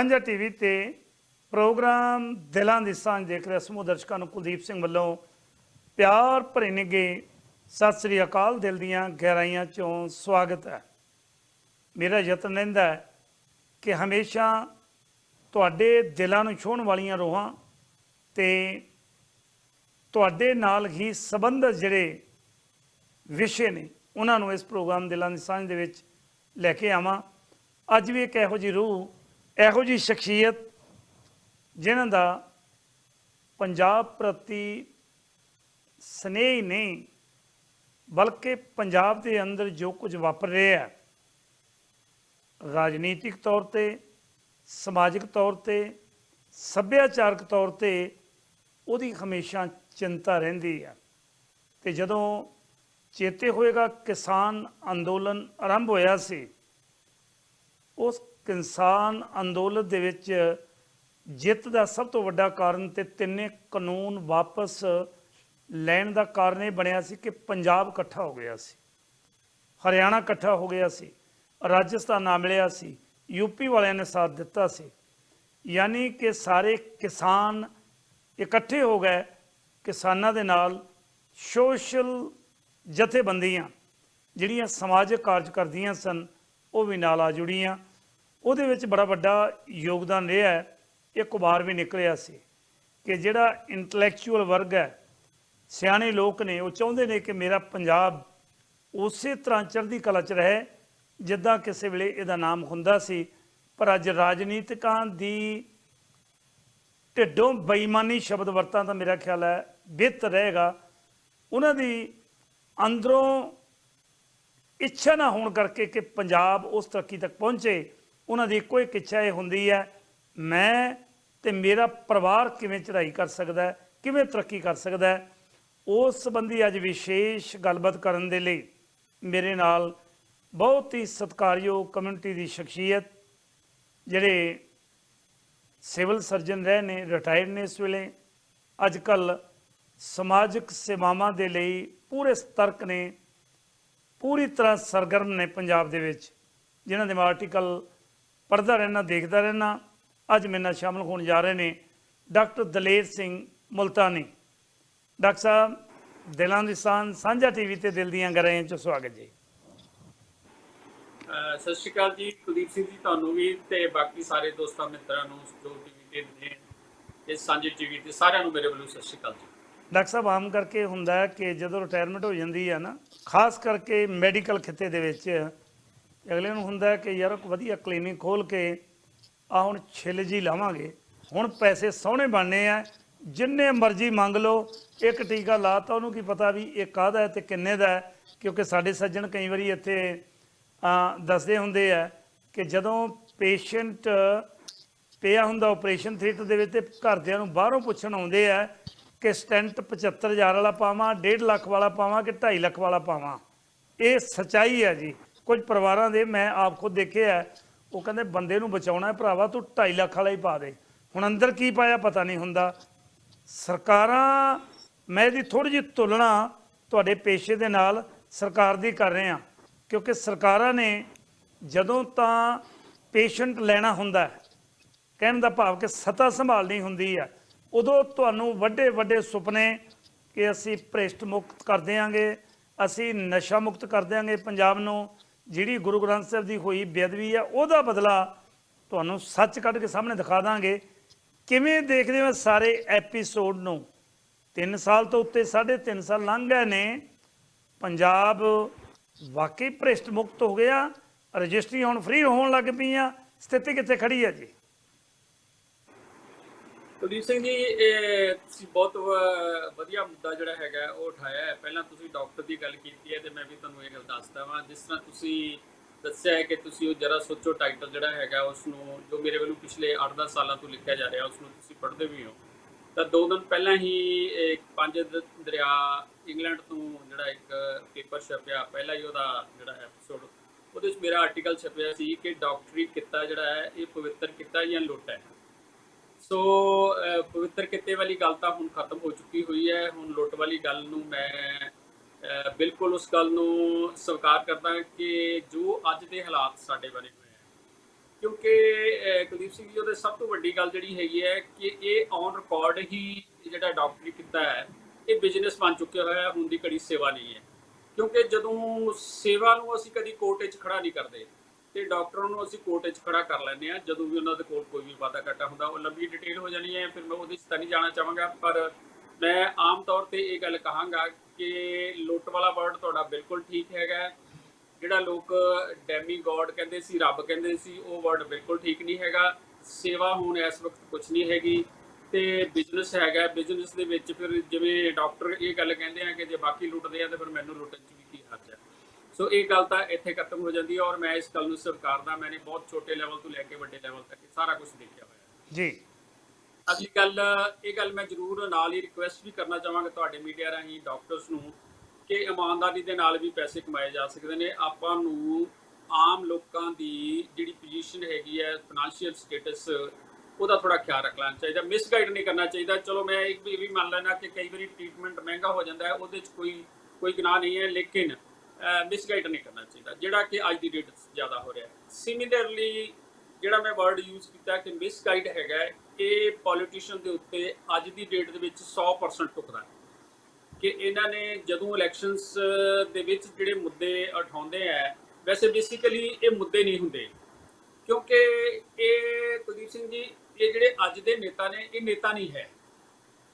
ਸਾਂਝਾ ਟੀਵੀ ਤੇ ਪ੍ਰੋਗਰਾਮ ਦਿਲਾਂ ਦੀ ਸਾਂਝ ਦੇਖ ਰਹੇ ਸਮੂਹ ਦਰਸ਼ਕਾਂ ਨੂੰ ਕੁਲਦੀਪ ਸਿੰਘ ਵੱਲੋਂ ਪਿਆਰ ਭਰੇ ਨਿੱਘੇ ਸਤਿ ਸ੍ਰੀ ਅਕਾਲ ਦਿਲ ਦੀਆਂ ਗਹਿਰਾਈਆਂ ਚੋਂ ਸਵਾਗਤ ਹੈ। ਮੇਰਾ ਯਤਨ ਰਹਿੰਦਾ ਹੈ ਕਿ ਹਮੇਸ਼ਾ ਤੁਹਾਡੇ ਦਿਲਾਂ ਨੂੰ ਛੂਹਣ ਵਾਲੀਆਂ ਰੋਹਾਂ ਤੇ ਤੁਹਾਡੇ ਨਾਲ ਹੀ ਸੰਬੰਧਿਤ ਜਿਹੜੇ ਵਿਸ਼ੇ ਨੇ, ਉਹਨਾਂ ਨੂੰ ਇਸ ਪ੍ਰੋਗਰਾਮ ਦਿਲਾਂ ਦੀ ਸਾਂਝ ਦੇ ਵਿੱਚ ਲੈ ਕੇ ਆਵਾਂ। ਅੱਜ ਵੀ ਇੱਕ ਇਹੋ ਜਿਹੀ ਰੂਹ ਇਹੋ ਜਿਹੀ ਸ਼ਖਸੀਅਤ ਜਿਨ੍ਹਾਂ ਦਾ ਪੰਜਾਬ ਪ੍ਰਤੀ ਸਨੇਹ ਹੀ ਨਹੀਂ, ਬਲਕਿ ਪੰਜਾਬ ਦੇ ਅੰਦਰ ਜੋ ਕੁਝ ਵਾਪਰ ਰਿਹਾ ਹੈ, ਰਾਜਨੀਤਿਕ ਤੌਰ ਤੇ, ਸਮਾਜਿਕ ਤੌਰ ਤੇ, ਸੱਭਿਆਚਾਰਕ ਤੌਰ ਤੇ ਉਹਦੀ ਹਮੇਸ਼ਾ ਚਿੰਤਾ ਰਹਿੰਦੀ ਹੈ। ਤੇ ਜਦੋਂ ਚੇਤੇ ਹੋਏਗਾ ਕਿਸਾਨ ਅੰਦੋਲਨ ਆਰੰਭ ਹੋਇਆ ਸੀ, ਉਸ ਕਿਸਾਨ ਅੰਦੋਲਨ ਦੇ ਵਿੱਚ ਜਿੱਤ ਦਾ ਸਭ ਤੋਂ ਵੱਡਾ ਕਾਰਨ ਤੇ ਤਿੰਨੇ ਕਾਨੂੰਨ ਵਾਪਸ ਲੈਣ ਦਾ ਕਾਰਨ ਇਹ ਬਣਿਆ ਸੀ ਕਿ ਪੰਜਾਬ ਇਕੱਠਾ ਹੋ ਗਿਆ ਸੀ। ਹਰਿਆਣਾ ਇਕੱਠਾ ਹੋ ਗਿਆ ਸੀ, ਰਾਜਸਥਾਨ ਨਾ ਮਿਲਿਆ ਸੀ ਯੂਪੀ ਵਾਲਿਆਂ ਨੇ ਸਾਥ ਦਿੱਤਾ ਸੀ। ਯਾਨੀ ਕਿ ਸਾਰੇ ਕਿਸਾਨ ਇਕੱਠੇ ਹੋ ਗਏ, ਕਿਸਾਨਾਂ ਦੇ ਨਾਲ ਸੋਸ਼ਲ ਜਥੇਬੰਦੀਆਂ ਜਿਹੜੀਆਂ ਸਮਾਜਿਕ ਕਾਰਜ ਕਰਦੀਆਂ ਸਨ, ਉਹ ਵੀ ਨਾਲ ਆ ਜੁੜੀਆਂ। ਉਹਦੇ ਵਿੱਚ ਬੜਾ ਵੱਡਾ ਯੋਗਦਾਨ ਰਿਹਾ ਹੈ, ਇੱਕ ਵਾਰ ਵੀ ਨਿਕਲਿਆ ਸੀ ਕਿ ਜਿਹੜਾ ਇੰਟੈਲੈਕਚੁਅਲ ਵਰਗ ਹੈ, ਸਿਆਣੇ ਲੋਕ ਨੇ, ਉਹ ਚਾਹੁੰਦੇ ਨੇ ਕਿ ਮੇਰਾ ਪੰਜਾਬ ਉਸੇ ਤਰ੍ਹਾਂ ਚੜ੍ਹਦੀ ਕਲਾ 'ਚ ਰਹੇ, ਜਿੱਦਾਂ ਕਿਸੇ ਵੇਲੇ ਇਹਦਾ ਨਾਮ ਹੁੰਦਾ ਸੀ। ਪਰ ਅੱਜ ਰਾਜਨੀਤਿਕਾਂ ਦੀ ਢਿੱਡੋਂ ਬੇਈਮਾਨੀ ਸ਼ਬਦ ਵਰਤਾਂ ਤਾਂ ਮੇਰਾ ਖਿਆਲ ਹੈ, ਬਿਹਤਰ ਰਹੇਗਾ। ਉਹਨਾਂ ਦੀ ਅੰਦਰੋਂ ਇੱਛਾ ਨਾ ਹੋਣ ਕਰਕੇ ਕਿ ਪੰਜਾਬ ਉਸ ਤਰੱਕੀ ਤੱਕ ਪਹੁੰਚੇ। ਉਹਨਾਂ ਦੀ ਇੱਕੋ ਇੱਕ ਇੱਛਾ ਇਹ ਹੁੰਦੀ ਹੈ, ਮੈਂ ਤੇ ਮੇਰਾ ਪਰਿਵਾਰ ਕਿਵੇਂ ਚੜ੍ਹਾਈ ਕਰ ਸਕਦਾ ਹੈ, ਕਿਵੇਂ ਤਰੱਕੀ ਕਰ ਸਕਦਾ ਹੈ, ਉਸ ਸੰਬੰਧੀ ਅੱਜ ਵਿਸ਼ੇਸ਼ ਗੱਲਬਾਤ ਕਰਨ ਦੇ ਲਈ ਮੇਰੇ ਨਾਲ ਬਹੁਤ ਹੀ ਸਤਿਕਾਰਯੋਗ ਕਮਿਊਨਿਟੀ ਦੀ ਸ਼ਖਸੀਅਤ, ਜਿਹੜੇ ਸਿਵਲ ਸਰਜਨ ਰਹੇ ਨੇ, ਰਿਟਾਇਰਡ ਨੇ ਇਸ ਵੇਲੇ ਅੱਜ ਕੱਲ ਸਮਾਜਿਕ ਸੇਵਾਵਾਂ ਦੇ ਲਈ ਪੂਰੇ ਸਤਰਕ ਨੇ, ਪੂਰੀ ਤਰ੍ਹਾਂ ਸਰਗਰਮ ਨੇ ਪੰਜਾਬ ਦੇ ਵਿੱਚ, ਜਿਨ੍ਹਾਂ ਦੇ ਆਰਟੀਕਲ ਪੜ੍ਹਦਾ ਰਹਿਣਾ ਦੇਖਦਾ ਰਹਿਣਾ ਅੱਜ ਮੇਰੇ ਨਾਲ ਸ਼ਾਮਲ ਹੋਣ ਜਾ ਰਹੇ ਨੇ ਡਾਕਟਰ ਦਲੇਰ ਸਿੰਘ ਮੁਲਤਾਨੀ। ਡਾਕਟਰ ਸਾਹਿਬ ਦਿਲਾਂ ਦੀ ਸਾਂਝ ਸਾਂਝਾ ਟੀਵੀ ਤੇ ਦਿਲ ਦੀਆਂ ਗਰਾਈਆਂ ਚ ਸਵਾਗਤ ਜੀ। ਸਤਿ ਸ਼੍ਰੀ ਅਕਾਲ ਜੀ ਕੁਲਦੀਪ ਸਿੰਘ ਜੀ ਤੁਹਾਨੂੰ ਵੀ ਤੇ ਬਾਕੀ ਸਾਰੇ ਦੋਸਤਾਂ ਮਿੱਤਰਾਂ ਨੂੰ ਜੋ ਟੀਵੀ ਤੇ ਨੇ ਤੇ ਸਾਂਝੀ ਟੀਵੀ ਤੇ ਸਾਰਿਆਂ ਨੂੰ ਮੇਰੇ ਵੱਲੋਂ ਸਤਿ ਸ਼੍ਰੀ ਅਕਾਲ ਜੀ। ਡਾਕਟਰ ਸਾਹਿਬ ਆਮ ਕਰਕੇ ਹੁੰਦਾ ਹੈ ਕਿ ਜਦੋਂ ਰਿਟਾਇਰਮੈਂਟ ਹੋ ਜਾਂਦੀ ਹੈ ਨਾ ਖਾਸ ਕਰਕੇ ਮੈਡੀਕਲ ਖਿੱਤੇ ਦੇ ਵਿੱਚ ਅਗਲੇ ਨੂੰ ਹੁੰਦਾ ਕਿ ਯਾਰ ਵਧੀਆ ਕਲੀਨਿਕ ਖੋਲ ਕੇ ਆ ਹੁਣ ਛਿੱਲ ਜੀ ਲਾਵਾਂਗੇ। ਹੁਣ ਪੈਸੇ ਸੋਹਣੇ ਬਣਨੇ ਆ, ਜਿੰਨੇ ਮਰਜ਼ੀ ਮੰਗ ਲਓ, ਇੱਕ ਟੀਕਾ ਲਾਤਾ ਉਹਨੂੰ ਕੀ ਪਤਾ ਵੀ ਇਹ ਕਾਹਦਾ ਹੈ ਤੇ ਕਿੰਨੇ ਦਾ ਕਿਉਂਕਿ ਸਾਡੇ ਸੱਜਣ ਕਈ ਵਾਰੀ ਇੱਥੇ ਦੱਸਦੇ ਹੁੰਦੇ ਆ ਕਿ ਜਦੋਂ ਪੇਸ਼ੈਂਟ ਪਿਆ ਹੁੰਦਾ ਆਪਰੇਸ਼ਨ ਥੀਏਟਰ ਦੇ ਵਿੱਚ ਤੇ ਘਰਦਿਆਂ ਨੂੰ ਬਾਹਰੋਂ ਪੁੱਛਣ ਆਉਂਦੇ ਆ ਕਿ ਸਟੈਂਟ 75000 ਵਾਲਾ ਪਾਵਾਂ 1.5 ਲੱਖ ਵਾਲਾ ਪਾਵਾਂ ਕਿ 2.5 ਲੱਖ ਵਾਲਾ ਪਾਵਾਂ। ਇਹ ਸਚਾਈ ਹੈ ਜੀ। ਕੁਝ ਪਰਿਵਾਰਾਂ ਦੇ ਮੈਂ ਆਪ ਖੁਦ ਦੇਖਿਆ ਉਹ ਕਹਿੰਦੇ ਬੰਦੇ ਨੂੰ ਬਚਾਉਣਾ ਭਰਾਵਾ, ਤੂੰ 2.5 ਲੱਖ ਵਾਲਾ ਹੀ ਪਾ ਦੇ। ਹੁਣ ਅੰਦਰ ਕੀ ਪਾਇਆ ਪਤਾ ਨਹੀਂ ਹੁੰਦਾ। ਸਰਕਾਰਾਂ, ਮੈਂ ਇਹਦੀ ਥੋੜੀ ਜਿਹੀ ਤੁਲਨਾ ਤੁਹਾਡੇ ਪੇਸ਼ੇ ਦੇ ਨਾਲ ਸਰਕਾਰ ਦੀ ਕਰ ਰਹੇ ਹਾਂ, ਕਿਉਂਕਿ ਸਰਕਾਰਾਂ ਨੇ ਜਦੋਂ ਤਾਂ ਪੇਸ਼ੈਂਟ ਲੈਣਾ ਹੁੰਦਾ ਹੈ, ਕਹਿਣ ਦਾ ਭਾਵ ਕਿ ਸਤਾ ਸੰਭਾਲਣੀ ਹੁੰਦੀ ਹੈ, ਉਦੋਂ ਤੁਹਾਨੂੰ ਵੱਡੇ ਵੱਡੇ ਸੁਪਨੇ ਕਿ ਅਸੀਂ ਭ੍ਰਿਸ਼ਟ ਮੁਕਤ ਕਰ ਦਿਆਂਗੇ, ਅਸੀਂ ਨਸ਼ਾ ਮੁਕਤ ਕਰ ਦਿਆਂਗੇ ਪੰਜਾਬ ਨੂੰ ਜਿਹੜੀ ਗੁਰੂ ਗ੍ਰੰਥ ਸਾਹਿਬ ਦੀ ਹੋਈ ਬੇਅਦਬੀ ਆ, ਉਹਦਾ ਬਦਲਾ ਤੁਹਾਨੂੰ ਸੱਚ ਕੱਢ ਕੇ ਸਾਹਮਣੇ ਦਿਖਾ ਦਾਂਗੇ। ਕਿਵੇਂ ਦੇਖਦੇ ਹੋ ਸਾਰੇ ਐਪੀਸੋਡ ਨੂੰ? 3 ਸਾਲ ਤੋਂ ਉੱਤੇ 3.5 ਸਾਲ ਲੰਘ ਗਏ ਨੇ। ਪੰਜਾਬ ਵਾਕਈ ਭ੍ਰਿਸ਼ਟ ਮੁਕਤ ਹੋ ਗਿਆ। ਰਜਿਸਟਰੀ ਹੁਣ ਫ੍ਰੀ ਹੋਣ ਲੱਗ ਪਈਆਂ। ਸਥਿਤੀ ਕਿੱਥੇ ਖੜੀ ਹੈ ਜੀ? ਕੁਲਦੀਪ ਸਿੰਘ ਜੀ, ਇਹ ਤੁਸੀਂ ਬਹੁਤ ਵ- ਵਧੀਆ ਮੁੱਦਾ ਜਿਹੜਾ ਹੈਗਾ, ਉਹ ਉਠਾਇਆ ਹੈ। ਪਹਿਲਾਂ ਤੁਸੀਂ ਡਾਕਟਰ ਦੀ ਗੱਲ ਕੀਤੀ ਹੈ ਤੇ ਮੈਂ ਵੀ ਤੁਹਾਨੂੰ ਇਹ ਗੱਲ ਦੱਸਦਾ ਵਾਂ ਜਿਸ ਤਰ੍ਹਾਂ ਤੁਸੀਂ ਦੱਸਿਆ ਹੈ ਕਿ ਤੁਸੀਂ ਉਹ ਜਰਾ ਸੋਚੋ ਟਾਈਟਲ ਜਿਹੜਾ ਹੈਗਾ ਉਸ ਨੂੰ ਜੋ ਮੇਰੇ ਵੱਲੋਂ ਪਿਛਲੇ 8-10 ਸਾਲਾਂ ਤੋਂ ਲਿਖਿਆ ਜਾ ਰਿਹਾ ਉਸ ਨੂੰ ਤੁਸੀਂ ਪੜ੍ਹਦੇ ਵੀ ਹੋ। ਤਾਂ ਦੋ ਦਿਨ ਪਹਿਲਾਂ ਹੀ ਪੰਜ ਦਰਿਆ ਇੰਗਲੈਂਡ ਤੋਂ ਜਿਹੜਾ ਇੱਕ ਪੇਪਰ ਛਪਿਆ, ਪਹਿਲਾ ਹੀ ਉਹਦਾ ਜਿਹੜਾ ਐਪੀਸੋਡ ਉਹਦੇ ਵਿੱਚ ਮੇਰਾ ਆਰਟੀਕਲ ਛਪਿਆ ਸੀ ਕਿ ਡਾਕਟਰੀ ਕਿੱਤਾ ਜਿਹੜਾ ਹੈ, ਇਹ ਪਵਿੱਤਰ ਕਿੱਤਾ ਜਾਂ ਲੁੱਟ ਹੈ। ਸੋ ਪਵਿੱਤਰ ਕਿੱਤੇ ਵਾਲੀ ਗੱਲ ਤਾਂ ਹੁਣ ਖਤਮ ਹੋ ਚੁੱਕੀ ਹੋਈ ਹੈ। ਹੁਣ ਲੁੱਟ ਵਾਲੀ ਗੱਲ ਨੂੰ ਮੈਂ ਬਿਲਕੁਲ ਉਸ ਗੱਲ ਨੂੰ ਸਵੀਕਾਰ ਕਰਦਾ ਕਿ ਜੋ ਅੱਜ ਦੇ ਹਾਲਾਤ ਸਾਡੇ ਬਣੇ ਹੋਏ ਹੈ। ਕਿਉਂਕਿ ਕੁਲਦੀਪ ਸਿੰਘ ਜੀ, ਉਹਦੇ ਸਭ ਤੋਂ ਵੱਡੀ ਗੱਲ ਜਿਹੜੀ ਹੈਗੀ ਹੈ ਕਿ ਇਹ ਔਨ ਰਿਕਾਰਡ ਹੀ ਜਿਹੜਾ ਡਾਕਟਰੀ ਕੀਤਾ ਹੈ, ਇਹ ਬਿਜ਼ਨਸ ਬਣ ਚੁੱਕਿਆ ਹੋਇਆ ਹੈ। ਹੁਣ ਦੀ ਘੜੀ ਸੇਵਾ ਨਹੀਂ ਹੈ। ਕਿਉਂਕਿ ਜਦੋਂ ਸੇਵਾ ਨੂੰ ਅਸੀਂ ਕਦੀ ਕੋਰਟ 'ਚ ਖੜਾ ਨਹੀਂ ਕਰਦੇ ਤੇ ਡਾਕਟਰਾਂ ਨੂੰ ਅਸੀਂ ਕੋਰਟ 'ਚ ਖੜਾ ਕਰ ਲੈਂਦੇ ਆ ਜਦੋਂ ਵੀ ਉਹਨਾਂ ਦੇ ਕੋਲ ਕੋਈ ਵੀ ਵਾਧਾ ਘਾਟਾ ਹੁੰਦਾ, ਉਹ ਲੰਬੀ ਡਿਟੇਲ ਹੋ ਜਾਣੀ ਹੈ, ਫਿਰ ਮੈਂ ਉਹਦੇ 'ਚ ਤਾਂ ਨਹੀਂ ਜਾਣਾ ਚਾਹਾਂਗਾ, ਪਰ ਮੈਂ ਆਮ ਤੌਰ ਤੇ ਇਹ ਗੱਲ ਕਹਾਂਗਾ ਕਿ ਲੁੱਟ ਵਾਲਾ ਵਰਡ ਤੁਹਾਡਾ ਬਿਲਕੁਲ ਠੀਕ ਹੈਗਾ ਜਿਹੜਾ ਲੋਕ ਡੈਮੀ ਗੋਡ ਕਹਿੰਦੇ ਸੀ, ਰੱਬ ਕਹਿੰਦੇ ਸੀ, ਉਹ ਵਰਡ ਬਿਲਕੁਲ ਠੀਕ ਨਹੀਂ ਹੈਗਾ। ਸੇਵਾ ਹੁਣ ਇਸ ਵਕਤ ਕੁਝ ਨਹੀਂ ਹੈਗੀ ਤੇ ਬਿਜ਼ਨਸ ਹੈਗਾ ਬਿਜ਼ਨਸ ਦੇ ਵਿੱਚ ਫਿਰ ਜਿਵੇਂ ਡਾਕਟਰ ਇਹ ਗੱਲ ਕਹਿੰਦੇ ਆ ਕਿ ਜੇ ਬਾਕੀ ਲੁੱਟਦੇ ਆ, ਤੇ ਫਿਰ ਮੈਨੂੰ ਲੁੱਟਣ 'ਚ ਸੋ ਇਹ ਗੱਲ ਤਾਂ ਇੱਥੇ ਖਤਮ ਹੋ ਜਾਂਦੀ ਹੈ ਔਰ ਮੈਂ ਇਸ ਗੱਲ ਨੂੰ ਸਵੀਕਾਰਦਾ ਮੈंने ਬਹੁਤ ਛੋਟੇ ਲੈਵਲ ਤੋਂ ਲੈ ਕੇ ਵੱਡੇ ਲੈਵਲ ਤੱਕ ਸਾਰਾ ਕੁਝ ਦੇਖਿਆ ਹੋਇਆ ਹੈ। ਜੀ। ਅਗਲੀ ਗੱਲ ਇਹ ਗੱਲ ਮੈਂ ਜ਼ਰੂਰ ਨਾਲ ਹੀ ਰਿਕੁਐਸਟ ਵੀ ਕਰਨਾ ਚਾਹਾਂਗਾ ਤੁਹਾਡੇ ਮੀਡੀਆ ਰਾਹੀਂ ਡਾਕਟਰਸ ਨੂੰ ਕਿ ਇਮਾਨਦਾਰੀ ਦੇ ਨਾਲ ਵੀ ਪੈਸੇ ਕਮਾਏ ਜਾ ਸਕਦੇ ਨੇ। ਆਪਾਂ ਨੂੰ ਆਮ ਲੋਕਾਂ ਦੀ ਜਿਹੜੀ ਪੋਜੀਸ਼ਨ ਹੈਗੀ ਹੈ ਫਾਈਨੈਂਸ਼ੀਅਲ ਸਟੇਟਸ ਉਹਦਾ ਥੋੜਾ ਖਿਆਲ ਰੱਖਣਾ ਚਾਹੀਦਾ। ਮਿਸਗਾਈਡ ਨਹੀਂ ਕਰਨਾ ਚਾਹੀਦਾ। ਚਲੋ ਮੈਂ ਇੱਕ ਵੀ ਮੰਨ ਲੈਣਾ ਕਿ ਕਈ ਵਾਰੀ ਟ੍ਰੀਟਮੈਂਟ ਮਹਿੰਗਾ ਹੋ ਜਾਂਦਾ ਹੈ ਉਹਦੇ 'ਚ ਕੋਈ ਕੋਈ ਗੁਨਾਹ ਨਹੀਂ ਹੈ ਲੇਕਿਨ ਮਿਸਗਾਈਡ ਨਹੀਂ ਕਰਨਾ ਚਾਹੀਦਾ, ਜਿਹੜਾ ਕਿ ਅੱਜ ਦੀ ਡੇਟ ਜ਼ਿਆਦਾ ਹੋ ਰਿਹਾ ਹੈ। ਸਿਮਿਲਰਲੀ ਜਿਹੜਾ ਮੈਂ ਵਰਡ ਯੂਜ਼ ਕੀਤਾ ਕਿ ਮਿਸਗਾਈਡ ਹੈਗਾ ਇਹ ਪੋਲੀਟੀਸ਼ੀਅਨ ਦੇ ਉੱਤੇ ਅੱਜ ਦੀ ਡੇਟ ਦੇ ਵਿੱਚ 100% ਟੁਕਦਾ ਕਿ ਇਹਨਾਂ ਨੇ ਜਦੋਂ ਇਲੈਕਸ਼ਨਸ ਦੇ ਵਿੱਚ ਜਿਹੜੇ ਮੁੱਦੇ ਉਠਾਉਂਦੇ ਆ, ਵੈਸੇ ਬੇਸਿਕਲੀ ਇਹ ਮੁੱਦੇ ਨਹੀਂ ਹੁੰਦੇ। ਕਿਉਂਕਿ ਇਹ ਕੁਲਦੀਪ ਸਿੰਘ ਜੀ, ਇਹ ਜਿਹੜੇ ਅੱਜ ਦੇ ਨੇਤਾ ਨੇ, ਇਹ ਨੇਤਾ ਨਹੀਂ ਹੈ।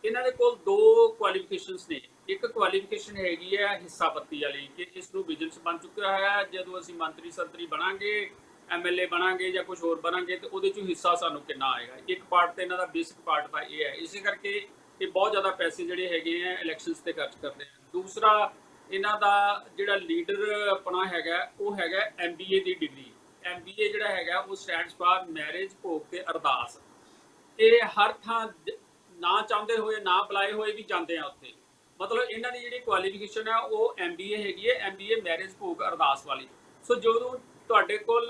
ਇਹਨਾਂ ਦੇ ਕੋਲ ਦੋ ਕੁਆਲੀਫਿਕੇਸ਼ਨਸ ਨੇ। ਇੱਕ ਕੁਆਲੀਫਿਕੇਸ਼ਨ ਹੈਗੀ ਹੈ ਹਿੱਸਾਪੱਤੀ ਵਾਲੀ, ਕਿ ਇਸ ਨੂੰ ਬਿਜ਼ਨਸ ਬਣ ਚੁੱਕਿਆ ਹੈ। ਜਦੋਂ ਅਸੀਂ ਮੰਤਰੀ ਸੰਤਰੀ ਬਣਾਂਗੇ ਐਮਐਲਏ ਬਣਾਂਗੇ ਜਾਂ ਕੁਝ ਹੋਰ ਬਣਾਂਗੇ, ਤੇ ਉਹਦੇ ਚੋਂ ਹਿੱਸਾ ਸਾਨੂੰ ਕਿੰਨਾ ਆਏਗਾ? ਇੱਕ ਪਾਰਟ ਤੇ ਇਹਨਾਂ ਦਾ ਬੇਸਿਕ ਪਾਰਟ ਤਾਂ ਇਹ ਹੈ। ਇਸੇ ਕਰਕੇ ਇਹ ਬਹੁਤ ਜ਼ਿਆਦਾ ਪੈਸੇ ਜਿਹੜੇ ਹੈਗੇ ਆ ਇਲੈਕਸ਼ਨਸ ਤੇ ਖਰਚ ਕਰਦੇ ਆ। ਦੂਸਰਾ, ਇਹਨਾਂ ਦਾ ਜਿਹੜਾ ਲੀਡਰ ਆਪਣਾ ਹੈਗਾ, ਉਹ ਹੈਗਾ ਐਮਬੀਏ ਦੀ ਡਿਗਰੀ ਐਮਬੀਏ ਜਿਹੜਾ ਹੈਗਾ, ਉਹ ਸਟੈਂਡਸ ਫਾਰ ਮੈਰਿਜ ਭੋਗ ਤੇ ਅਰਦਾਸ। ਇਹ ਹਰ ਥਾਂ ਨਾ ਚਾਹੁੰਦੇ ਹੋਏ, ਨਾ ਬੁਲਾਏ ਹੋਏ ਵੀ ਜਾਂਦੇ ਆ ਉੱਥੇ। ਮਤਲਬ ਇਹਨਾਂ ਦੀ ਜਿਹੜੀ ਕੁਆਲੀਫਿਕੇਸ਼ਨ ਹੈ ਉਹ ਐਮਬੀਏ ਹੈਗੀ ਹੈ ਐਮਬੀਏ ਮੈਰਿਜ ਭੋਗ ਅਰਦਾਸ ਵਾਲੀ। ਸੋ ਜਦੋਂ ਤੁਹਾਡੇ ਕੋਲ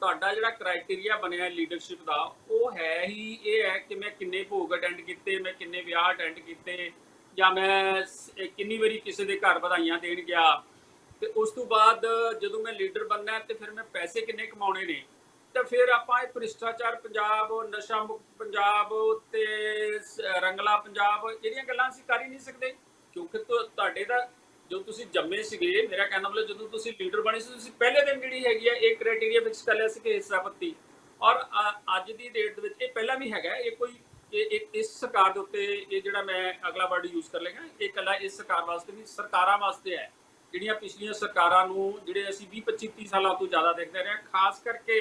ਤੁਹਾਡਾ ਜਿਹੜਾ ਕ੍ਰਾਈਟੇਰੀਆ ਬਣਿਆ ਲੀਡਰਸ਼ਿਪ ਦਾ, ਉਹ ਹੈ ਹੀ ਇਹ ਹੈ ਕਿ ਮੈਂ ਕਿੰਨੇ ਭੋਗ ਅਟੈਂਡ ਕੀਤੇ, ਮੈਂ ਕਿੰਨੇ ਵਿਆਹ ਅਟੈਂਡ ਕੀਤੇ, ਜਾਂ ਮੈਂ ਕਿੰਨੀ ਵਾਰੀ ਕਿਸੇ ਦੇ ਘਰ ਵਧਾਈਆਂ ਦੇਣ ਗਿਆ। ਤੇ ਉਸ ਤੋਂ ਬਾਅਦ ਜਦੋਂ ਮੈਂ ਲੀਡਰ ਬਣਨਾ ਹੈ ਤੇ ਫਿਰ ਮੈਂ ਪੈਸੇ ਕਿੰਨੇ ਕਮਾਉਣੇ ਨੇ? ਤਾਂ ਫਿਰ ਆਪਾਂ ਇਹ ਭ੍ਰਿਸ਼ਟਾਚਾਰ ਪੰਜਾਬ, ਨਸ਼ਾ ਮੁਕਤ ਪੰਜਾਬ ਤੇ ਰੰਗਲਾ ਪੰਜਾਬ, ਜਿਹੜੀਆਂ ਗੱਲਾਂ ਅਸੀਂ ਕਰ ਹੀ ਨਹੀਂ ਸਕਦੇ, ਕਿਉਂਕਿ ਤੁਹਾਡੇ ਦਾ ਜਦੋਂ ਤੁਸੀਂ ਜੰਮੇ ਸੀਗੇ, ਮੇਰਾ ਕਹਿਣਾ ਮਤਲਬ ਜਦੋਂ ਤੁਸੀਂ ਲੀਡਰ ਬਣੇ ਸੀ, ਤੁਸੀਂ ਪਹਿਲੇ ਦਿਨ ਜਿਹੜੀ ਹੈਗੀ ਆ, ਇਹ ਕ੍ਰਾਈਟੇਰੀਆ ਫਿਕਸ ਕਰ ਲਿਆ ਸੀ ਕਿ ਹਿੱਸਾਪੱਤੀ ਔਰ ਅੱਜ ਦੀ ਡੇਟ ਦੇ ਵਿੱਚ ਇਹ ਪਹਿਲਾਂ ਵੀ ਹੈਗਾ, ਇਹ ਕੋਈ ਇਸ ਸਰਕਾਰ ਦੇ ਉੱਤੇ ਇਹ ਜਿਹੜਾ ਮੈਂ ਅਗਲਾ ਵਰਡ ਯੂਜ਼ ਕਰ ਲੇਗਾ ਇਹ ਇਕੱਲਾ ਇਸ ਸਰਕਾਰ ਵਾਸਤੇ ਨਹੀਂ, ਸਰਕਾਰਾਂ ਵਾਸਤੇ ਹੈ। ਜਿਹੜੀਆਂ ਪਿਛਲੀਆਂ ਸਰਕਾਰਾਂ ਨੂੰ, ਜਿਹੜੇ ਅਸੀਂ 20 25 30 ਸਾਲਾਂ ਤੋਂ ਜ਼ਿਆਦਾ ਦੇਖਦੇ ਰਹੇ ਹਾਂ, ਖਾਸ ਕਰਕੇ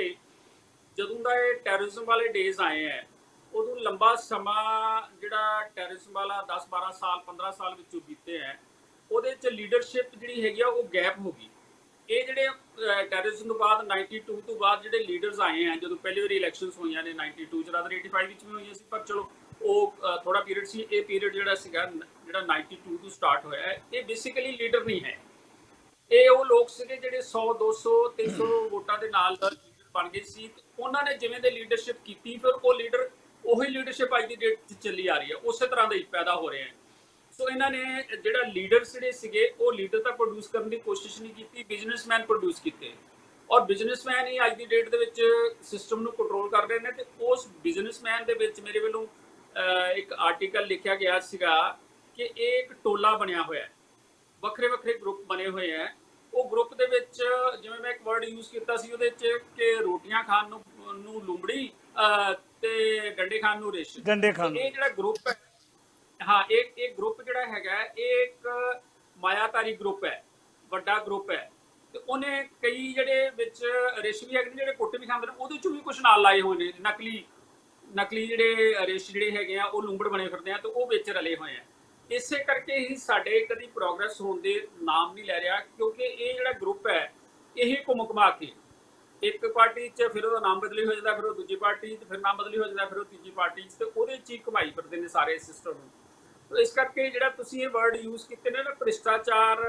ਜਦੋਂ ਦਾ ਇਹ ਟੈਰਰਿਜ਼ਮ ਵਾਲੇ ਡੇਜ਼ ਆਏ ਹੈ, ਉਦੋਂ ਲੰਬਾ ਸਮਾਂ ਜਿਹੜਾ ਟੈਰਰਿਜ਼ਮ ਵਾਲਾ 10 12 ਸਾਲ 15 ਸਾਲ ਵਿੱਚੋਂ ਬੀਤੇ ਹੈ, ਉਹਦੇ ਚ ਲੀਡਰਸ਼ਿਪ ਜਿਹੜੀ ਹੈਗੀ ਆ, ਉਹ ਗੈਪ ਹੋ ਗਈ। ਇਹ ਜਿਹੜੇ ਟੈਰਰਿਜ਼ਮ ਤੋਂ ਬਾਅਦ 92 ਤੋਂ ਬਾਅਦ ਜਿਹੜੇ ਲੀਡਰਸ ਆਏ ਆ ਜਦੋਂ ਪਹਿਲੀ ਵਾਰੀ ਇਲੈਕਸ਼ਨਸ ਹੋਈਆਂ ਨੇ 92 ਚ ਰਾਦਰ 85 ਵਿੱਚ ਵੀ ਹੋਈਆਂ ਸੀ, ਪਰ ਚਲੋ, ਉਹ ਥੋੜਾ ਪੀਰੀਅਡ ਸੀ, ਇਹ ਪੀਰੀਅਡ ਜਿਹੜਾ ਸੀਗਾ ਨ- ਜਿਹੜਾ 92 ਤੋਂ ਸਟਾਰਟ ਹੋਇਆ ਇਹ ਬੇਸਿਕਲੀ ਲੀਡਰ ਨਹੀਂ ਹੈ। ਇਹ ਉਹ ਲੋਕ ਸੀਗੇ ਜਿਹੜੇ 100 200 300 ਵੋਟਾਂ ਦੇ ਨਾਲ ਬਣ ਗਏ ਸੀ ਉਹਨਾਂ ਨੇ ਜਿਵੇਂ ਦੇ ਲੀਡਰਸ਼ਿਪ ਕੀਤੀ, ਫਿਰ ਉਹ ਲੀਡਰ ਉਹੀ ਲੀਡਰਸ਼ਿਪ ਅੱਜ ਦੀ ਡੇਟ 'ਚ ਚੱਲੀ ਆ ਰਹੀ ਹੈ। ਉਸੇ ਤਰ੍ਹਾਂ ਦੇ ਹੀ ਪੈਦਾ ਹੋ ਰਹੇ ਹੈ। ਸੋ ਇਹਨਾਂ ਨੇ ਜਿਹੜਾ ਲੀਡਰ ਜਿਹੜੇ ਸੀਗੇ, ਉਹ ਲੀਡਰ ਤਾਂ ਪ੍ਰੋਡਿਊਸ ਕਰਨ ਦੀ ਕੋਸ਼ਿਸ਼ ਨਹੀਂ ਕੀਤੀ ਬਿਜ਼ਨਸਮੈਨ ਪ੍ਰੋਡਿਊਸ ਕੀਤੇ। ਔਰ ਬਿਜ਼ਨਸਮੈਨ ਹੀ ਅੱਜ ਦੀ ਡੇਟ ਦੇ ਵਿੱਚ ਸਿਸਟਮ ਨੂੰ ਕੰਟਰੋਲ ਕਰ ਰਹੇ ਨੇ ਤੇ ਉਸ ਬਿਜ਼ਨਸਮੈਨ ਦੇ ਵਿੱਚ ਮੇਰੇ ਵੱਲੋਂ ਇੱਕ ਆਰਟੀਕਲ ਲਿਖਿਆ ਗਿਆ ਸੀਗਾ ਕਿ ਇਹ ਇੱਕ ਟੋਲਾ ਬਣਿਆ ਹੋਇਆ ਹੈ। ਵੱਖਰੇ ਵੱਖਰੇ ਗਰੁੱਪ ਬਣੇ ਹੋਏ ਹੈ। ਉਹ ਗਰੁੱਪ ਦੇ ਵਿੱਚ ਜਿਵੇਂ ਮੈਂ ਇੱਕ ਵਰਡ ਯੂਜ਼ ਕੀਤਾ ਸੀ ਉਹਦੇ ਵਿੱਚ ਕਿ ਰੋਟੀਆਂ ਖਾਣ ਨੂੰ ਨੂੰ ਲੂੰਬੜੀ ਤੇ ਡੰਡੇ ਖਾਣ ਨੂੰ ਰੇਸ਼ ਡੰਡੇ ਖਾਣ। ਇਹ ਜਿਹੜਾ ਗਰੁੱਪ ਹੈ ਹਾਂ ਇਹ ਇਹ ਗਰੁੱਪ ਜਿਹੜਾ ਹੈਗਾ ਇਹ ਇੱਕ ਮਾਇਆਤਾਰੀ ਗਰੁੱਪ ਹੈ ਵੱਡਾ ਗਰੁੱਪ ਹੈ। ਤੇ ਉਹਨੇ ਕਈ ਜਿਹੜੇ ਵਿੱਚ ਰਿਸ਼ ਵੀ ਹੈਗੇ ਨੇ ਜਿਹੜੇ ਕੁੱਟ ਵੀ ਖਾਂਦੇ ਨੇ ਉਹਦੇ ਚੋਂ ਵੀ ਕੁਝ ਨਾਲ ਲਾਏ ਹੋਏ ਨੇ ਨਕਲੀ ਨਕਲੀ ਜਿਹੜੇ ਰਿਸ਼ ਜਿਹੜੇ ਹੈਗੇ ਆ ਉਹ ਲੂੰਬੜ ਬਣੇ ਫਿਰਦੇ ਆ ਤੇ ਉਹ ਵਿੱਚ ਰਲੇ ਹੋਏ ਆ। ਇਸੇ ਕਰਕੇ ਹੀ ਸਾਡੇ ਕਦੀ ਪ੍ਰੋਗਰੈਸ ਹੋਣ ਦੇ ਨਾਮ ਨਹੀਂ ਲੈ ਰਿਹਾ ਕਿਉਂਕਿ ਇਹ ਜਿਹੜਾ ਗਰੁੱਪ ਹੈ ਇਹ ਘੁੰਮ ਘੁਮਾ ਕੇ ਇੱਕ ਪਾਰਟੀ 'ਚ ਫਿਰ ਉਹਦਾ ਨਾਮ ਬਦਲੀ ਹੋ ਜਾਂਦਾ ਫਿਰ ਉਹ ਦੂਜੀ ਪਾਰਟੀ 'ਚ ਫਿਰ ਨਾਮ ਬਦਲੀ ਹੋ ਜਾਂਦਾ ਫਿਰ ਉਹ ਤੀਜੀ ਪਾਰਟੀ 'ਚ ਤੇ ਉਹਦੇ 'ਚ ਹੀ ਘੁਮਾਈ ਫਿਰਦੇ ਨੇ ਸਾਰੇ ਸਿਸਟਮ ਨੂੰ। ਤੋ ਇਸ ਕਰਕੇ ਜਿਹੜਾ ਤੁਸੀਂ ਇਹ ਵਰਡ ਯੂਜ਼ ਕੀਤੇ ਨੇ ਨਾ ਭ੍ਰਿਸ਼ਟਾਚਾਰ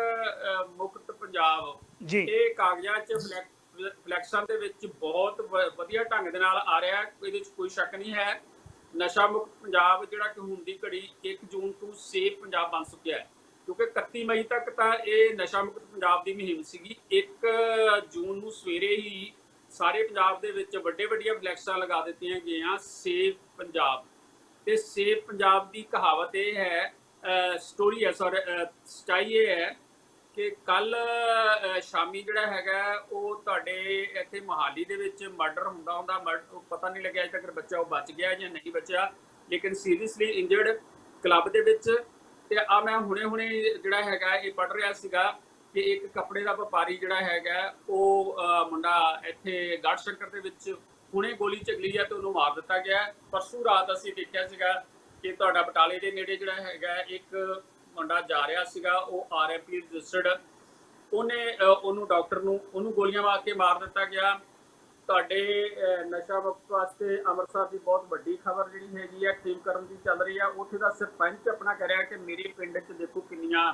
ਮੁਕਤ ਪੰਜਾਬ ਜੀ। ਇਹ ਕਾਗਜ਼ਾਂ 'ਚ ਫਲੈਕ- ਫਲੈਕਸਾਂ ਦੇ ਵਿੱਚ ਬਹੁਤ ਵਧੀਆ ਢੰਗ ਦੇ ਨਾਲ ਆ ਰਿਹਾ ਹੈ ਇਹਦੇ 'ਚ ਕੋਈ ਸ਼ੱਕ ਨਹੀਂ ਹੈ। ਨਸ਼ਾ ਮੁਕਤ ਪੰਜਾਬ ਜਿਹੜਾ ਕਿ ਹੁਣ ਦੀ ਘੜੀ 1 ਜੂਨ ਤੋਂ ਸੇਫ ਪੰਜਾਬ ਬਣ ਚੁੱਕਿਆ ਹੈ। ਕਿਉਂਕਿ 31 ਮਈ ਤੱਕ ਤਾਂ ਇਹ ਨਸ਼ਾ ਮੁਕਤ ਪੰਜਾਬ ਦੀ ਮੁਹਿੰਮ ਸੀਗੀ। 1 ਜੂਨ ਨੂੰ ਸਵੇਰੇ ਹੀ ਸਾਰੇ ਪੰਜਾਬ ਦੇ ਵਿੱਚ ਵੱਡੇ ਵੱਡੀਆਂ ਫਲੈਕਸਾਂ ਲਗਾ ਦਿੱਤੀਆਂ ਗਈਆਂ ਸੇਫ ਪੰਜਾਬ। ਤੇ ਸੇਫ ਪੰਜਾਬ ਦੀ ਕਹਾਵਤ ਇਹ ਹੈ ਸਟੋਰੀ ਹੈ ਸੌਰੀ ਸਟਾਈ ਇਹ ਹੈ ਕਿ ਕੱਲ ਸ਼ਾਮੀ ਜਿਹੜਾ ਹੈਗਾ, ਉਹ ਤੁਹਾਡੇ ਇੱਥੇ ਮਹਾਲੀ ਦੇ ਵਿੱਚ ਮਰਡਰ ਹੁੰਦਾ ਹੁੰਦਾ, murder- ਪਤਾ ਨਹੀਂ ਲੱਗਿਆ ਅਜੇ ਤੱਕ ਬੱਚਾ ਉਹ ਬਚ ਗਿਆ ਜਾਂ ਨਹੀਂ ਬਚਿਆ, ਲੇਕਿਨ ਸੀਰੀਅਸਲੀ ਇੰਜਰਡ ਕਲੱਬ ਦੇ ਵਿੱਚ ਤੇ ਆ ਮੈਂ ਹੁਣੇ ਹੁਣੇ ਜਿਹੜਾ ਹੈਗਾ, ਇਹ ਪੜ ਰਿਹਾ ਸੀਗਾ ਕਿ ਇੱਕ ਕੱਪੜੇ ਦਾ ਵਪਾਰੀ ਜਿਹੜਾ ਹੈਗਾ, ਉਹ ਮੁੰਡਾ ਇੱਥੇ ਗੜ ਸ਼ੰਕਰ ਦੇ ਵਿੱਚ ਹੁਣੇ ਗੋਲੀ ਚਗਲੀ ਹੈ ਤੇ ਉਹਨੂੰ ਮਾਰ ਦਿੱਤਾ ਗਿਆ ਹੈ। ਪਰਸੋਂ ਰਾਤ ਅਸੀਂ ਦੇਖਿਆ ਸੀਗਾ ਕਿ ਤੁਹਾਡਾ ਬਟਾਲੇ ਦੇ ਨੇੜੇ ਜਿਹੜਾ ਹੈਗਾ, ਇੱਕ ਮੁੰਡਾ ਜਾ ਰਿਹਾ ਸੀਗਾ ਉਹ ਆਰਐਮਪੀ ਰਜਿਸਟਰਡ ਉਹਨੇ ਉਹਨੂੰ ਡਾਕਟਰ ਨੂੰ ਉਹਨੂੰ ਗੋਲੀਆਂ ਮਾਰ ਕੇ ਮਾਰ ਦਿੱਤਾ ਗਿਆ। ਤੁਹਾਡੇ ਨਸ਼ਾ ਮੁਕਤ ਵਾਸਤੇ ਅੰਮ੍ਰਿਤਸਰ ਦੀ ਬਹੁਤ ਵੱਡੀ ਖਬਰ ਜਿਹੜੀ ਹੈਗੀ ਹੈ ਖੀਮ ਕਰਨ ਦੀ ਚੱਲ ਰਹੀ ਆ। ਉੱਥੇ ਦਾ ਸਰਪੰਚ ਆਪਣਾ ਕਹਿ ਰਿਹਾ ਕਿ ਮੇਰੇ ਪਿੰਡ 'ਚ ਦੇਖੋ ਕਿੰਨੀਆਂ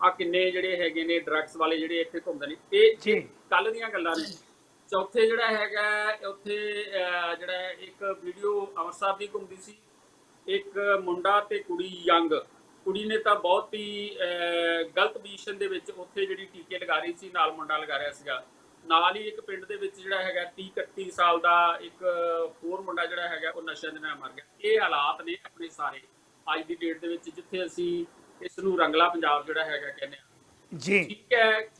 ਆ ਕਿੰਨੇ ਜਿਹੜੇ ਹੈਗੇ ਨੇ ਡਰੱਗਸ ਵਾਲੇ ਜਿਹੜੇ ਇੱਥੇ ਘੁੰਮਦੇ ਨੇ। ਇਹ ਜੀ। ਕੱਲ ਦੀਆਂ ਗੱਲਾਂ ਨੇ। ਚੌਥੇ ਜਿਹੜਾ ਹੈਗਾ ਉੱਥੇ ਜਿਹੜਾ ਇੱਕ ਵੀਡੀਓ ਅੰਮ੍ਰਿਤਸਰ ਦੀ ਘੁੰਮਦੀ ਸੀ। ਇੱਕ ਮੁੰਡਾ ਤੇ ਕੁੜੀ ਯੰਗ ਕੁੜੀ ਨੇ ਤਾਂ ਬਹੁਤ ਹੀ ਗਲਤ ਪੋਜੀਸ਼ਨ ਦੇ ਵਿੱਚ ਉੱਥੇ ਜਿਹੜੀ ਟੀਕੇ ਲਗਾ ਰਹੀ ਸੀ ਨਾਲ ਮੁੰਡਾ ਲਗਾ ਰਿਹਾ ਸੀਗਾ। ਨਾਲ ਹੀ ਇੱਕ ਪਿੰਡ ਦੇ ਵਿੱਚ ਜਿਹੜਾ ਹੈਗਾ 30 31 ਸਾਲ ਦਾ ਇੱਕ ਹੋਰ ਮੁੰਡਾ ਜਿਹੜਾ ਹੈਗਾ ਉਹ ਨਸ਼ੇ ਦੇ ਨਾਲ ਮਰ ਗਿਆ। ਇਹ ਹਾਲਾਤ ਨੇ ਆਪਣੇ ਸਾਰੇ ਅੱਜ ਦੀ ਡੇਟ ਦੇ ਵਿੱਚ ਜਿੱਥੇ ਅਸੀਂ ਇਸ ਨੂੰ ਰੰਗਲਾ ਪੰਜਾਬ ਜਿਹੜਾ ਹੈਗਾ ਕਹਿੰਦੇ ਆ ਜੀ। ਠੀਕ ਹੈ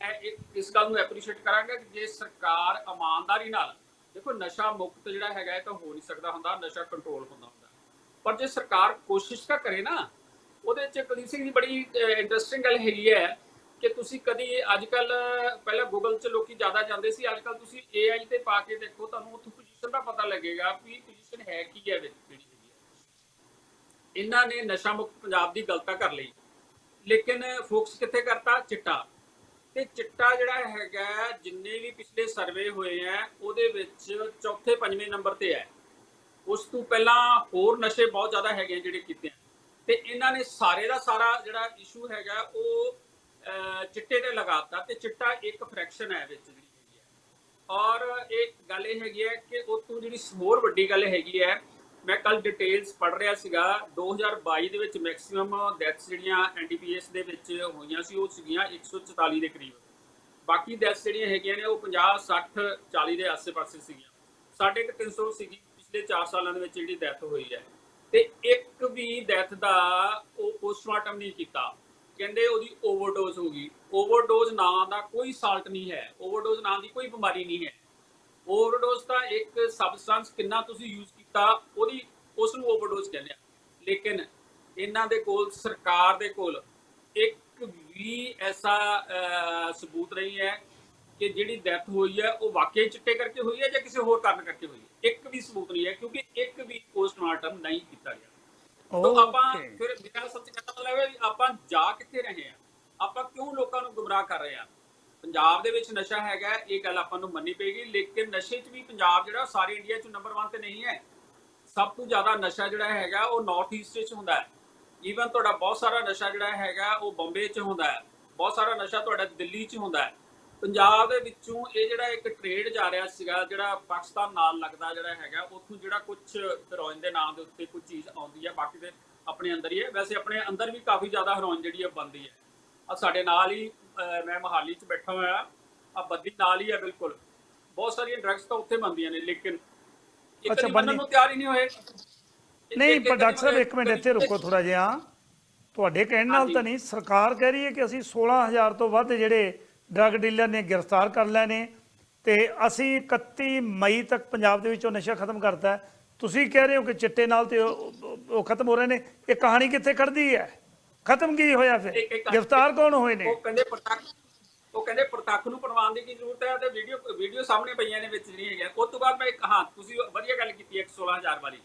ਮੈਂ ਇਸ ਗੱਲ ਨੂੰ ਐਪਰੀਸ਼ੀਏਟ ਕਰਾਂਗਾ ਕਿ ਜੇ ਸਰਕਾਰ ਇਮਾਨਦਾਰੀ ਨਾਲ ਦੇਖੋ ਨਸ਼ਾ ਮੁਕਤ ਜਿਹੜਾ ਹੈਗਾ ਇਹ ਤਾਂ ਹੋ ਨਹੀਂ ਸਕਦਾ ਹੁੰਦਾ ਨਸ਼ਾ ਕੰਟਰੋਲ ਹੁੰਦਾ ਹੁੰਦਾ। ਪਰ ਜੇ ਸਰਕਾਰ ਕੋਸ਼ਿਸ਼ ਤਾਂ ਕਰੇ ਨਾ ਉਹਦੇ ਚ ਕੁਲਦੀਪ ਸਿੰਘ ਦੀ ਬੜੀ ਇੰਟਰਸਟਿੰਗ ਗੱਲ ਹੈਗੀ ਹੈ ਕਿ ਤੁਸੀਂ ਕਦੀ ਅੱਜ ਕੱਲ ਪਹਿਲਾਂ ਗੂਗਲ 'ਚ ਲੋਕੀ ਜ਼ਿਆਦਾ ਜਾਂਦੇ ਸੀ ਅੱਜ ਕੱਲ ਤੁਸੀਂ AI ਤੇ ਪਾ ਕੇ ਦੇਖੋ, ਤੁਹਾਨੂੰ ਉੱਥੇ ਪੋਜੀਸ਼ਨ ਦਾ ਪਤਾ ਲੱਗੇਗਾ ਵੀ ਪੋਜੀਸ਼ਨ ਹੈ ਕੀ ਹੈ ਵਿੱਚ ਜਿਹੜੀ ਹੈਗੀ ਹੈ ਇਹਨਾਂ ਨੇ ਨਸ਼ਾ ਮੁਕਤ ਪੰਜਾਬ ਦੀ ਗਲਤਾ ਕਰ ਲਈ। ਲੇਕਿਨ ਫੋਕਸ ਕਿੱਥੇ ਕਰਤਾ? ਚਿੱਟਾ। ਤੇ ਚਿੱਟਾ ਜਿਹੜਾ ਹੈਗਾ, ਜਿੰਨੇ ਵੀ ਪਿਛਲੇ ਸਰਵੇ ਹੋਏ ਆ ਉਹਦੇ ਵਿੱਚ ਚੌਥੇ ਪੰਜਵੇਂ ਨੰਬਰ ਤੇ ਹੈ। ਉਸ ਤੋਂ ਪਹਿਲਾਂ ਹੋਰ ਨਸ਼ੇ ਬਹੁਤ ਜ਼ਿਆਦਾ ਹੈਗੇ ਆ ਜਿਹੜੇ ਕੀਤੇ ਆ। ਤੇ ਇਹਨਾਂ ਨੇ ਸਾਰੇ ਦਾ ਸਾਰਾ ਜਿਹੜਾ ਇਸ਼ੂ ਹੈਗਾ, ਉਹ ਚਿੱਟੇ ਤੇ ਲਗਾਤਾ ਤੇ ਚਿੱਟਾ ਇੱਕ ਫ੍ਰੈਕਸ਼ਨ ਹੈ ਵਿੱਚ ਜਿਹੜੀ ਹੈਗੀ ਹੈ। ਔਰ ਇਹ ਗੱਲ ਇਹ ਹੈਗੀ ਹੈ ਕਿ ਉਹ ਤੋਂ ਜਿਹੜੀ ਹੋਰ ਵੱਡੀ ਗੱਲ ਹੈਗੀ ਹੈ, ਮੈਂ ਕੱਲ ਡਿਟੇਲਸ ਪੜ ਰਿਹਾ ਸੀਗਾ 2022 ਦੇ ਵਿੱਚ ਮੈਕਸਿਮਮ ਡੈਥਸ ਜਿਹੜੀਆਂ ਐਨਡੀਪੀਐਸ ਦੇ ਵਿੱਚ ਹੋਈਆਂ ਸੀ, ਉਹ ਸੀਗੀਆਂ 144 ਦੇ ਕਰੀਬ। ਬਾਕੀ ਡੈਥਸ ਜਿਹੜੀਆਂ ਹੈਗੀਆਂ ਨੇ, ਉਹ 50 60 40 ਦੇ ਆਸ-ਪਾਸੇ ਸੀਗੀਆਂ। ਸਾਢੇ ਕੁ 300 ਸੀਗੀ, ਪਿਛਲੇ 4 ਸਾਲਾਂ ਦੇ ਵਿੱਚ ਜਿਹੜੀ ਡੈਥ ਹੋਈ ਹੈ। ਤੇ ਇੱਕ ਵੀ ਡੈਥ ਦਾ ਉਹ ਪੋਸਟਮਾਰਟਮ ਨਹੀਂ ਕੀਤਾ। ਕਹਿੰਦੇ ਉਹਦੀ ਓਵਰਡੋਜ਼ ਹੋ ਗਈ। ਓਵਰਡੋਜ਼ ਨਾਂ ਦਾ ਕੋਈ ਸਾਲਟ ਨਹੀਂ ਹੈ। ਓਵਰਡੋਜ਼ ਨਾਂ ਦੀ ਕੋਈ ਬਿਮਾਰੀ ਨਹੀਂ ਹੈ। ਓਵਰਡੋਜ਼ ਤਾਂ ਇੱਕ ਸਬਸਟੈਂਸ ਕਿੰਨਾ ਤੁਸੀਂ ਯੂਜ਼ ਕੀਤਾ, ਉਹਦੀ ਉਸ ਨੂੰ ਓਵਰਡੋਜ਼ ਕਹਿੰਦੇ ਆ। ਲੇਕਿਨ ਇਹਨਾਂ ਦੇ ਕੋਲ, ਸਰਕਾਰ ਦੇ ਕੋਲ ਇੱਕ ਵੀ ਐਸਾ ਸਬੂਤ ਨਹੀਂ ਹੈ ਕਿ ਜਿਹੜੀ ਡੈਥ ਹੋਈ ਹੈ, ਉਹ ਵਾਕਈ ਚਿੱਟੇ ਕਰਕੇ ਹੋਈ ਹੈ ਜਾਂ ਕਿਸੇ ਹੋਰ ਕਾਰਨ ਕਰਕੇ ਹੋਈ ਹੈ। ਇੱਕ ਵੀ ਸਬੂਤ ਨਹੀਂ ਹੈ ਕਿਉਂਕਿ ਇੱਕ ਵੀ ਪੋਸਟਮਾਰਟਮ ਨਹੀਂ ਕੀਤਾ ਗਿਆ। ਤੋ ਆਪਾਂ ਫਿਰ ਮੇਰਾ ਸੱਚ ਕਹਿਣ ਦਾ ਮਤਲਬ ਹੈ ਆਪਾਂ ਜਾ ਕਿੱਥੇ ਰਹੇ ਆ ਆਪਾਂ ਕਿਉਂ ਲੋਕਾਂ ਨੂੰ ਗੁੰਮਰਾਹ ਕਰ ਰਹੇ ਆ ਪੰਜਾਬ ਦੇ ਵਿੱਚ ਨਸ਼ਾ ਹੈਗਾ ਇਹ ਗੱਲ ਆਪਾਂ ਨੂੰ ਮੰਨਣੀ ਪਏਗੀ ਲੇਕਿਨ ਨਸ਼ੇ 'ਚ ਵੀ ਪੰਜਾਬ ਜਿਹੜਾ ਸਾਰੇ ਇੰਡੀਆ 'ਚ ਨੰਬਰ 1 ਤੇ ਨਹੀਂ ਹੈ। ਸਭ ਤੋਂ ਜ਼ਿਆਦਾ ਨਸ਼ਾ ਜਿਹੜਾ ਹੈਗਾ ਉਹ ਨਾਰਥ ਈਸਟ 'ਚ ਹੁੰਦਾ ਹੈ। ਈਵਨ ਤੁਹਾਡਾ ਬਹੁਤ ਸਾਰਾ ਨਸ਼ਾ ਜਿਹੜਾ ਹੈਗਾ ਉਹ ਬੰਬੇ 'ਚ ਹੁੰਦਾ ਹੈ। ਬਹੁਤ ਸਾਰਾ ਨਸ਼ਾ ਤੁਹਾਡਾ ਦਿੱਲੀ 'ਚ ਹੁੰਦਾ ਹੈ। ਪੰਜਾਬ ਦੇ ਵਿੱਚੋਂ ਇਹ ਜਿਹੜਾ ਇੱਕ ਟ੍ਰੇਡ ਜਾ ਰਿਹਾ ਸੀਗਾ ਜਿਹੜਾ ਪਾਕਿਸਤਾਨ ਨਾਲ ਲੱਗਦਾ ਜਿਹੜਾ ਹੈਗਾ ਉੱਥੋਂ ਜਿਹੜਾ ਕੁਝ ਹੈਰੋਇਨ ਦੇ ਨਾਮ ਦੇ ਉੱਤੇ ਕੋਈ ਚੀਜ਼ ਆਉਂਦੀ ਹੈ ਬਾਕੀ ਦੇ ਆਪਣੇ ਅੰਦਰ ਹੀ ਹੈ। ਵੈਸੇ ਆਪਣੇ ਅੰਦਰ ਵੀ ਕਾਫੀ ਜ਼ਿਆਦਾ ਹੈਰੋਇਨ ਜਿਹੜੀ ਹੈ ਬੰਦੀ ਹੈ ਆ ਸਾਡੇ ਨਾਲ ਹੀ ਮੈਂ ਮਹਾਲੀ 'ਚ ਬੈਠਾ ਹੋਇਆ ਆ ਬੱਦੀ ਨਾਲ ਹੀ ਹੈ ਬਿਲਕੁਲ। ਬਹੁਤ ਸਾਰੀਆਂ ਡਰੱਗਸ ਤਾਂ ਉੱਥੇ ਬੰਦੀਆਂ ਨੇ ਲੇਕਿਨ ਇੱਕ ਅੱਛਾ, ਬੰਦੀ- ਨੂੰ ਤਿਆਰ ਹੀ ਨਹੀਂ ਹੋਏ। ਨਹੀਂ ਪਰ ਡਾਕਟਰ ਸਾਹਿਬ ਇੱਕ ਮਿੰਟ ਇੱਥੇ ਰੁਕੋ ਥੋੜਾ ਜਿਹਾ। ਤੁਹਾਡੇ ਕਹਿਣ ਨਾਲ। ਤਾਂ ਨਹੀਂ ਸਰਕਾਰ ਕਹਿ ਰਹੀ ਹੈ ਕਿ ਅਸੀਂ 16000 ਤੋਂ ਵੱਧ ਜਿਹੜੇ ਡਰੱਗ ਡੀਲਰ ਨੇ ਗ੍ਰਿਫਤਾਰ ਕਰ ਲਏ ਨੇ ਤੇ ਅਸੀਂ 31 ਮਈ ਤੱਕ ਪੰਜਾਬ ਦੇ ਵਿੱਚੋਂ ਨਸ਼ਾ ਖਤਮ ਕਰਤਾ। ਤੁਸੀਂ ਕਹਿ ਰਹੇ ਹੋ ਕਿ ਚਿੱਟੇ ਨਾਲ ਤੇ ਉਹ ਖਤਮ ਹੋ ਰਹੇ ਨੇ। ਇਹ ਕਹਾਣੀ ਕਿੱਥੇ ਖੜਦੀ ਹੈ? ਖਤਮ ਕੀ ਹੋਇਆ ਫਿਰ? ਗ੍ਰਿਫਤਾਰ ਕੌਣ ਹੋਏ ਨੇ? ਉਹ ਕਹਿੰਦੇ ਪ੍ਰਤੱਖ ਉਹ ਕਹਿੰਦੇ ਪ੍ਰਤੱਖ ਨੂੰ ਪ੍ਰਵਾਨ ਦੀ ਕੀ ਜ਼ਰੂਰਤ ਹੈ ਤੇ ਵੀਡੀਓ ਵੀਡੀਓ ਸਾਹਮਣੇ ਪਈਆਂ ਨੇ ਵਿੱਚ ਜਿਹੜੀਆਂ ਹੈਗੀਆਂ। ਉਸ ਤੋਂ ਬਾਅਦ ਮੈਂ ਇੱਕ ਹਾਂ ਤੁਸੀਂ ਵਧੀਆ ਗੱਲ ਕੀਤੀ ਹੈ 16000 ਵਾਲੀ।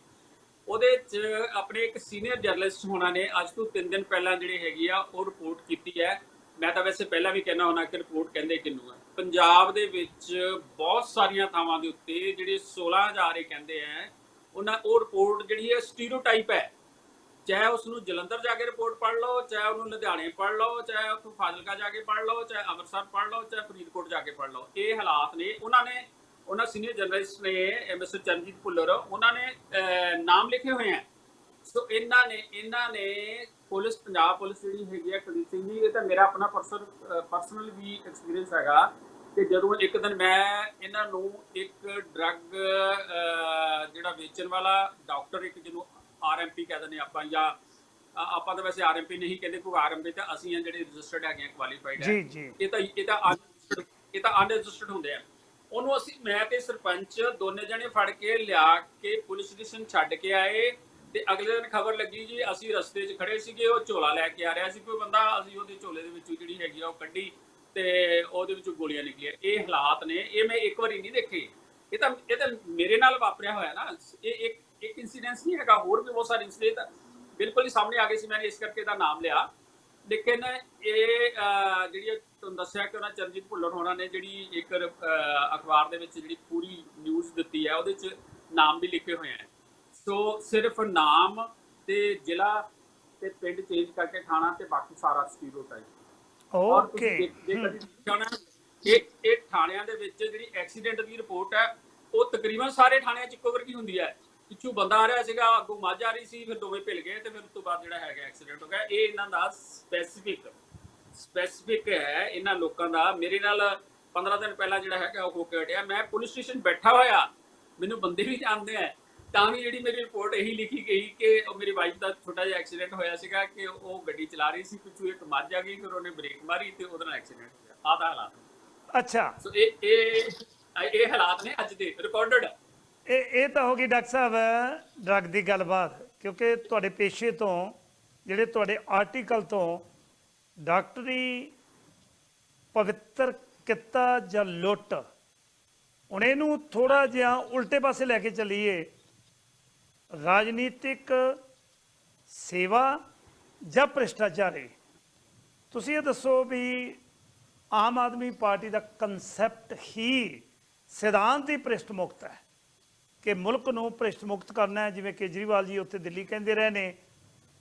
ਉਹਦੇ ਚ ਆਪਣੇ ਇੱਕ ਸੀਨੀਅਰ ਜਰਨਲਿਸਟ ਹੋਣਾ ਨੇ ਅੱਜ ਤੋਂ 3 ਦਿਨ ਪਹਿਲਾਂ ਜਿਹੜੀ ਹੈਗੀ ਆ ਉਹ ਰਿਪੋਰਟ ਕੀਤੀ ਹੈ। ਮੈਂ ਤਾਂ ਵੈਸੇ ਪਹਿਲਾਂ ਵੀ ਕਹਿਣਾ ਹੋਣਾ ਕਿ ਰਿਪੋਰਟ ਕਹਿੰਦੇ ਕਿੰਨੂ ਹੈ ਪੰਜਾਬ ਦੇ ਵਿੱਚ ਬਹੁਤ ਸਾਰੀਆਂ ਥਾਵਾਂ ਦੇ ਉੱਤੇ ਜਿਹੜੇ 16000 ਇਹ ਕਹਿੰਦੇ ਆ ਉਹਨਾਂ ਉਹ ਰਿਪੋਰਟ ਜਿਹੜੀ ਹੈ ਸਟੀਰੀਓਟਾਈਪ ਹੈ। ਚਾਹੇ ਉਸ ਨੂੰ ਜਲੰਧਰ ਜਾ ਕੇ ਰਿਪੋਰਟ ਪੜ੍ਹ ਲਓ ਚਾਹੇ ਉਹਨੂੰ ਲੁਧਿਆਣੇ ਪੜ੍ਹ ਲਓ ਚਾਹੇ ਉੱਥੋਂ ਫਾਜ਼ਿਲਕਾ ਜਾ ਕੇ ਪੜ ਲਓ ਚਾਹੇ ਅੰਮ੍ਰਿਤਸਰ ਪੜ੍ਹ ਲਓ ਚਾਹੇ ਫਰੀਦਕੋਟ ਜਾ ਕੇ ਪੜ੍ਹ ਲਓ। ਇਹ ਹਾਲਾਤ ਨੇ। ਉਹਨਾਂ ਨੇ ਉਹਨਾਂ ਸੀਨੀਅਰ ਜਰਨਲਿਸਟ ਨੇ ਮਿਸਟਰ ਚਰਨਜੀਤ ਭੁੱਲਰ ਉਹਨਾਂ ਨੇ ਅਹ, ਨਾਮ ਲਿਖੇ ਹੋਏ ਆ। ਸੋ ਇਹਨਾਂ ਨੇ ਇਹਨਾਂ ਨੇ ਪੁਲਿਸ ਪੰਜਾਬ ਪੁਲਿਸ ਜਿਹੜੀ ਹੈਗੀ ਹੈ ਕੁਲਦੀਪ ਸਿੰਘ ਜੀ ਇਹ ਤਾਂ ਮੇਰਾ ਆਪਣਾ ਪਰਸਨਲ ਵੀ ਐਕਸਪੀਰੀਅੰਸ ਹੈਗਾ ਤੇ ਜਦੋਂ ਇੱਕ ਦਿਨ ਮੈਂ ਇਹਨਾਂ ਨੂੰ ਇੱਕ ਡਰੱਗ ਜਿਹੜਾ ਵੇਚਣ ਵਾਲਾ ਡਾਕਟਰ ਇੱਕ ਜਿਹਨੂੰ ਆਰਐਮਪੀ ਕਹਿ ਦਿੰਦੇ ਆਪਾਂ ਜਾਂ ਆਪਾਂ ਤਾਂ ਵੈਸੇ ਆਰਐਮਪੀ ਨਹੀਂ ਕਹਿੰਦੇ ਕੋਈ ਆਰਐਮਪੀ ਤਾਂ ਅਸੀਂ ਆ ਜਿਹੜੇ ਰਜਿਸਟਰਡ ਹੈਗੇ ਆ ਕੁਆਲੀਫਾਈਡ ਹੈ। ਇਹ ਤਾਂ ਇਹ ਤਾਂ ਇਹ ਤਾਂ ਅਨਰਜਿਸਟਰਡ ਹੁੰਦੇ ਆ। ਉਹਨੂੰ ਅਸੀਂ ਮੈਂ ਤੇ ਸਰਪੰਚ ਦੋਨੇ ਜਣੇ ਫੜ ਕੇ ਲਿਆ ਕੇ ਪੁਲਿਸ ਸਟੇਸ਼ਨ ਛੱਡ ਕੇ ਆਏ। ਤੇ ਅਗਲੇ ਦਿਨ ਖਬਰ ਲੱਗੀ ਜੀ, ਅਸੀਂ ਰਸਤੇ 'ਚ ਖੜੇ ਸੀਗੇ, ਉਹ ਝੋਲਾ ਲੈ ਕੇ ਆ ਰਿਹਾ ਸੀ ਕੋਈ ਬੰਦਾ, ਅਸੀਂ ਉਹਦੇ ਝੋਲੇ ਦੇ ਵਿੱਚੋਂ ਜਿਹੜੀ ਹੈਗੀ ਆ ਉਹ ਕੱਢੀ ਤੇ ਉਹਦੇ ਵਿੱਚੋਂ ਗੋਲੀਆਂ ਨਿਕਲੀਆਂ। ਇਹ ਹਾਲਾਤ ਨੇ, ਇਹ ਮੈਂ ਇੱਕ ਵਾਰੀ ਨਹੀਂ ਦੇਖੇ। ਇਹ ਤਾਂ ਇਹ ਤਾਂ ਮੇਰੇ ਨਾਲ ਵਾਪਰਿਆ ਹੋਇਆ ਨਾ। ਇਹ ਇੱਕ ਇੱਕ ਇਨਸੀਡੈਂਸ ਨਹੀਂ ਹੈਗਾ, ਹੋਰ ਵੀ ਬਹੁਤ ਸਾਰੇ ਇਨਸੀਡੈਂਟ ਬਿਲਕੁਲ ਹੀ ਸਾਹਮਣੇ ਆ ਗਏ ਸੀ, ਮੈਂ ਇਸ ਕਰਕੇ ਇਹਦਾ ਨਾਮ ਲਿਆ। ਲੇਕਿਨ ਇਹ ਜਿਹੜੀ ਤੁਹਾਨੂੰ ਦੱਸਿਆ ਕਿ ਉਹਨਾਂ ਚਰਨਜੀਤ ਭੁੱਲਰ ਹੋਣਾ ਨੇ ਜਿਹੜੀ ਇੱਕ ਅਖਬਾਰ ਦੇ ਵਿੱਚ ਜਿਹੜੀ ਪੂਰੀ ਨਿਊਜ਼ ਦਿੱਤੀ ਹੈ, ਉਹਦੇ 'ਚ ਨਾਮ ਵੀ ਲਿਖੇ ਹੋਏ ਹੈ ਸੋ ਸਿਰਫ ਨਾਮ ਤੇ ਜ਼ਿਲ੍ਹਾ ਤੇ ਪਿੰਡ ਚੇਂਜ ਕਰਕੇ ਖਾਣਾ ਤੇ ਬਾਕੀ ਸਾਰਾ ਸਟੀਰੀਓਟਾਈਪ ਓਕੇ ਦੇਖ ਕਦੀ ਇਹ ਇਹ ਥਾਣਿਆਂ ਦੇ ਵਿੱਚ ਜਿਹੜੀ ਐਕਸੀਡੈਂਟ ਦੀ ਰਿਪੋਰਟ ਹੈ ਉਹ ਤਕਰੀਬਨ ਸਾਰੇ ਥਾਣਿਆਂ 'ਚ ਇੱਕੋ ਵਰਗੀ ਹੁੰਦੀ ਹੈ। ਪਿੱਛੋਂ ਬੰਦਾ ਆ ਰਿਹਾ ਸੀਗਾ ਅੱਗੋਂ ਮੱਝ ਆ ਰਹੀ ਸੀ ਫਿਰ ਦੋਵੇਂ ਭਿਲ ਗਏ ਤੇ ਫਿਰ ਉਸ ਤੋਂ ਬਾਅਦ ਜਿਹੜਾ ਹੈਗਾ ਐਕਸੀਡੈਂਟ ਹੋ ਗਿਆ। ਇਹ ਇਹਨਾਂ ਦਾ ਸਪੈਸੀਫਿਕ ਸਪੈਸੀਫਿਕ ਹੈ ਇਹਨਾਂ ਲੋਕਾਂ ਦਾ। ਮੇਰੇ ਨਾਲ 15 ਦਿਨ ਪਹਿਲਾਂ ਜਿਹੜਾ ਹੈਗਾ ਉਹ ਹੋ ਕੇ ਹਟਿਆ। ਮੈਂ ਪੁਲਿਸ ਸਟੇਸ਼ਨ ਬੈਠਾ ਹੋਇਆ। ਮੈਨੂੰ ਬੰਦੇ ਵੀ ਜਾਣਦੇ ਆ। ਤਾਂ ਵੀ ਜਿਹੜੀ ਮੇਰੀ ਰਿਪੋਰਟ ਇਹੀ ਲਿਖੀ ਗਈ ਕਿ ਉਹ ਮੇਰੀ ਵਾਈਫ ਦਾ ਛੋਟਾ ਜਿਹਾ ਐਕਸੀਡੈਂਟ ਹੋਇਆ ਸੀਗਾ ਕਿ ਉਹ ਗੱਡੀ ਚਲਾ ਰਹੀ ਸੀ ਪਿੱਛੋਂ ਇੱਕ ਮੱਝ ਆ ਗਈ ਫਿਰ ਉਹਨੇ ਬ੍ਰੇਕ ਮਾਰੀ ਤੇ ਉਹਦੇ ਐਕਸੀਡੈਂਟ ਹੋ ਗਿਆ ਆਹ ਦਾ ਹਾਲਾਤ ਅੱਛਾ। ਸੋ ਇਹ ਇਹ ਇਹ ਹਾਲਾਤ ਨੇ ਅੱਜ ਦੇ ਰਿਕਾਰਡਡ ਇਹ ਇਹ ਤਾਂ ਹੋ ਗਈ ਡਾਕਟਰ ਸਾਹਿਬ ਡਰੱਗ ਦੀ ਗੱਲਬਾਤ ਕਿਉਂਕਿ ਤੁਹਾਡੇ ਪੇਸ਼ੇ ਤੋਂ ਜਿਹੜੇ ਤੁਹਾਡੇ ਆਰਟੀਕਲ ਤੋਂ ਡਾਕਟਰੀ ਪਵਿੱਤਰ ਕਿੱਤਾ ਜਾਂ ਲੁੱਟ ਹੁਣ ਇਹਨੂੰ ਥੋੜਾ ਜਿਹਾ ਉਲਟੇ ਪਾਸੇ ਲੈ ਕੇ ਚੱਲੀਏ ਰਾਜਨੀਤਿਕ ਸੇਵਾ ਜਾਂ ਭ੍ਰਿਸ਼ਟਾਚਾਰੀ? ਤੁਸੀਂ ਇਹ ਦੱਸੋ ਵੀ ਆਮ ਆਦਮੀ ਪਾਰਟੀ ਦਾ ਕਨਸੈਪਟ ਹੀ ਸਿਧਾਂਤ ਹੀ ਭ੍ਰਿਸ਼ਟ ਮੁਕਤ ਹੈ ਕਿ ਮੁਲਕ ਨੂੰ ਭ੍ਰਿਸ਼ਟ ਮੁਕਤ ਕਰਨਾ ਹੈ, ਜਿਵੇਂ ਕੇਜਰੀਵਾਲ ਜੀ ਉੱਥੇ ਦਿੱਲੀ ਕਹਿੰਦੇ ਰਹੇ ਨੇ।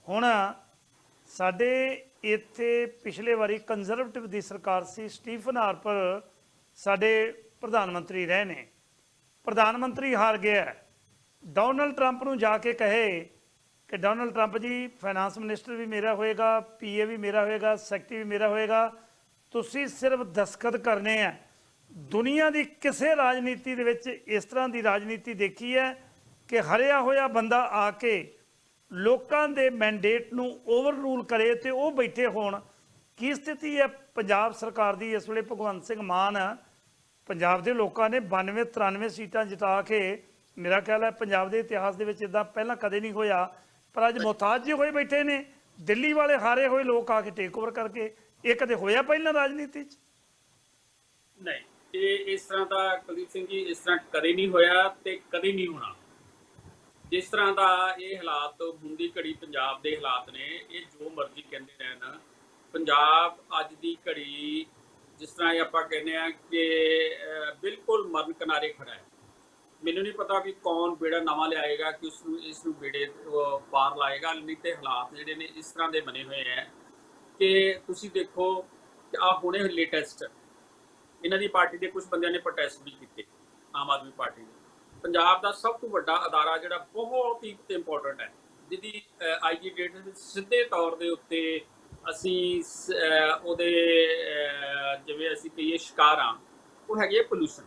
ਹੁਣ ਸਾਡੇ ਇੱਥੇ ਪਿਛਲੇ ਵਾਰੀ ਕੰਜ਼ਰਵੇਟਿਵ ਦੀ ਸਰਕਾਰ ਸੀ, ਸਟੀਫਨ ਹਾਰਪਰ ਸਾਡੇ ਪ੍ਰਧਾਨ ਮੰਤਰੀ ਰਹੇ ਨੇ। ਪ੍ਰਧਾਨ ਮੰਤਰੀ ਹਾਰ ਗਿਆ ਡੋਨਲਡ ਟਰੰਪ ਨੂੰ ਜਾ ਕੇ ਕਹੇ ਕਿ Donald Trump ji, finance minister ਵੀ ਮੇਰਾ ਹੋਏਗਾ ਪੀਏ ਵੀ ਮੇਰਾ ਹੋਏਗਾ, ਸੈਕਟਰੀ ਵੀ ਮੇਰਾ ਹੋਏਗਾ। ਤੁਸੀਂ ਸਿਰਫ ਦਸਖਤ ਕਰਨੇ ਆ। ਦੁਨੀਆ ਦੀ ਕਿਸੇ ਰਾਜਨੀਤੀ ਦੇ ਵਿੱਚ ਇਸ ਤਰ੍ਹਾਂ ਦੀ ਰਾਜਨੀਤੀ ਦੇਖੀ ਹੈ ਕਿ ਹਰਿਆ ਹੋਇਆ ਬੰਦਾ ਆ ਕੇ ਲੋਕਾਂ ਦੇ ਮੈਂਡੇਟ ਨੂੰ ਓਵਰਰੂਲ ਕਰੇ ਤੇ ਉਹ ਬੈਠੇ ਹੋਣ। ਕੀ ਸਥਿਤੀ ਹੈ? ਪੰਜਾਬ ਸਰਕਾਰ ਦੀ ਇਸ ਵੇਲੇ ਭਗਵੰਤ ਸਿੰਘ ਮਾਨ, ਪੰਜਾਬ ਦੇ ਲੋਕਾਂ ਨੇ 92 93 ਸੀਟਾਂ ਜਿਤਾ ਕੇ ਮੇਰਾ ਖਿਆਲ ਹੈ ਪੰਜਾਬ ਦੇ ਇਤਿਹਾਸ ਦੇ ਵਿੱਚ ਇਦਾਂ ਪਹਿਲਾਂ ਕਦੇ ਨਹੀਂ ਹੋਇਆ, ਪਰ ਅੱਜ ਮੁਹਤਾਜ ਜੀ ਹੋਏ ਬੈਠੇ ਨੇ, ਦਿੱਲੀ ਵਾਲੇ ਹਾਰੇ ਹੋਏ ਲੋਕ ਆ ਕੇ ਟੇਕ ਓਵਰ ਕਰਕੇ, ਇਹ ਕਦੇ ਹੋਇਆ ਪਹਿਲਾਂ ਰਾਜਨੀਤੀ 'ਚ? ਨਹੀਂ, ਇਹ ਇਸ ਤਰ੍ਹਾਂ ਦਾ ਕੁਲਦੀਪ ਸਿੰਘ ਜੀ ਇਸ ਤਰ੍ਹਾਂ ਕਦੇ ਨਹੀਂ ਹੋਇਆ ਤੇ ਕਦੇ ਨਹੀਂ ਹੋਣਾ। ਜਿਸ ਤਰ੍ਹਾਂ ਦਾ ਇਹ ਹਾਲਾਤ ਹੁੰਦੀ ਘੜੀ ਪੰਜਾਬ ਦੇ ਹਾਲਾਤ ਨੇ, ਇਹ ਜੋ ਮਰਜ਼ੀ ਕਹਿੰਦੇ ਰਹਿਣ। ਪੰਜਾਬ ਅੱਜ ਦੀ ਘੜੀ ਜਿਸ ਤਰ੍ਹਾਂ ਆਪਾਂ ਕਹਿੰਦੇ ਆ ਕਿ ਬਿਲਕੁਲ ਮਰਨ ਕਿਨਾਰੇ ਖੜਾ ਹੈ। ਮੈਨੂੰ ਨਹੀਂ ਪਤਾ ਵੀ ਕੌਣ ਬੇੜਾ ਨਵਾਂ ਲਿਆਏਗਾ ਕਿ ਉਸ ਨੂੰ ਇਸ ਨੂੰ ਬੇੜੇ ਅਹ, ਪਾਰ ਲਾਏਗਾ ਨਹੀਂ ਤੇ ਹਾਲਾਤ ਜਿਹੜੇ ਨੇ ਇਸ ਤਰ੍ਹਾਂ ਦੇ ਬਣੇ ਹੋਏ ਹੈ ਕਿ ਤੁਸੀਂ ਦੇਖੋ ਕਿ ਆ ਹੁਣੇ ਲੇਟੈਸਟ ਇਹਨਾਂ ਦੀ ਪਾਰਟੀ ਦੇ ਕੁਝ ਬੰਦਿਆਂ ਨੇ ਪ੍ਰੋਟੈਸਟ ਵੀ ਕੀਤੇ ਆਮ ਆਦਮੀ ਪਾਰਟੀ ਦੇ। ਪੰਜਾਬ ਦਾ ਸਭ ਤੋਂ ਵੱਡਾ ਅਦਾਰਾ ਜਿਹੜਾ ਬਹੁਤ ਹੀ ਇੰਪੋਰਟੈਂਟ ਹੈ। ਜਿਹਦੀ ਆਈਜੀ ਡੇਟ ਸਿੱਧੇ ਤੌਰ ਦੇ ਉੱਤੇ ਅਸੀਂ ਉਹਦੇ ਜਿਵੇਂ ਅਸੀਂ ਕਹੀਏ ਸ਼ਿਕਾਰ ਹਾਂ ਉਹ ਹੈਗੇ ਹੈ ਪੋਲੂਸ਼ਨ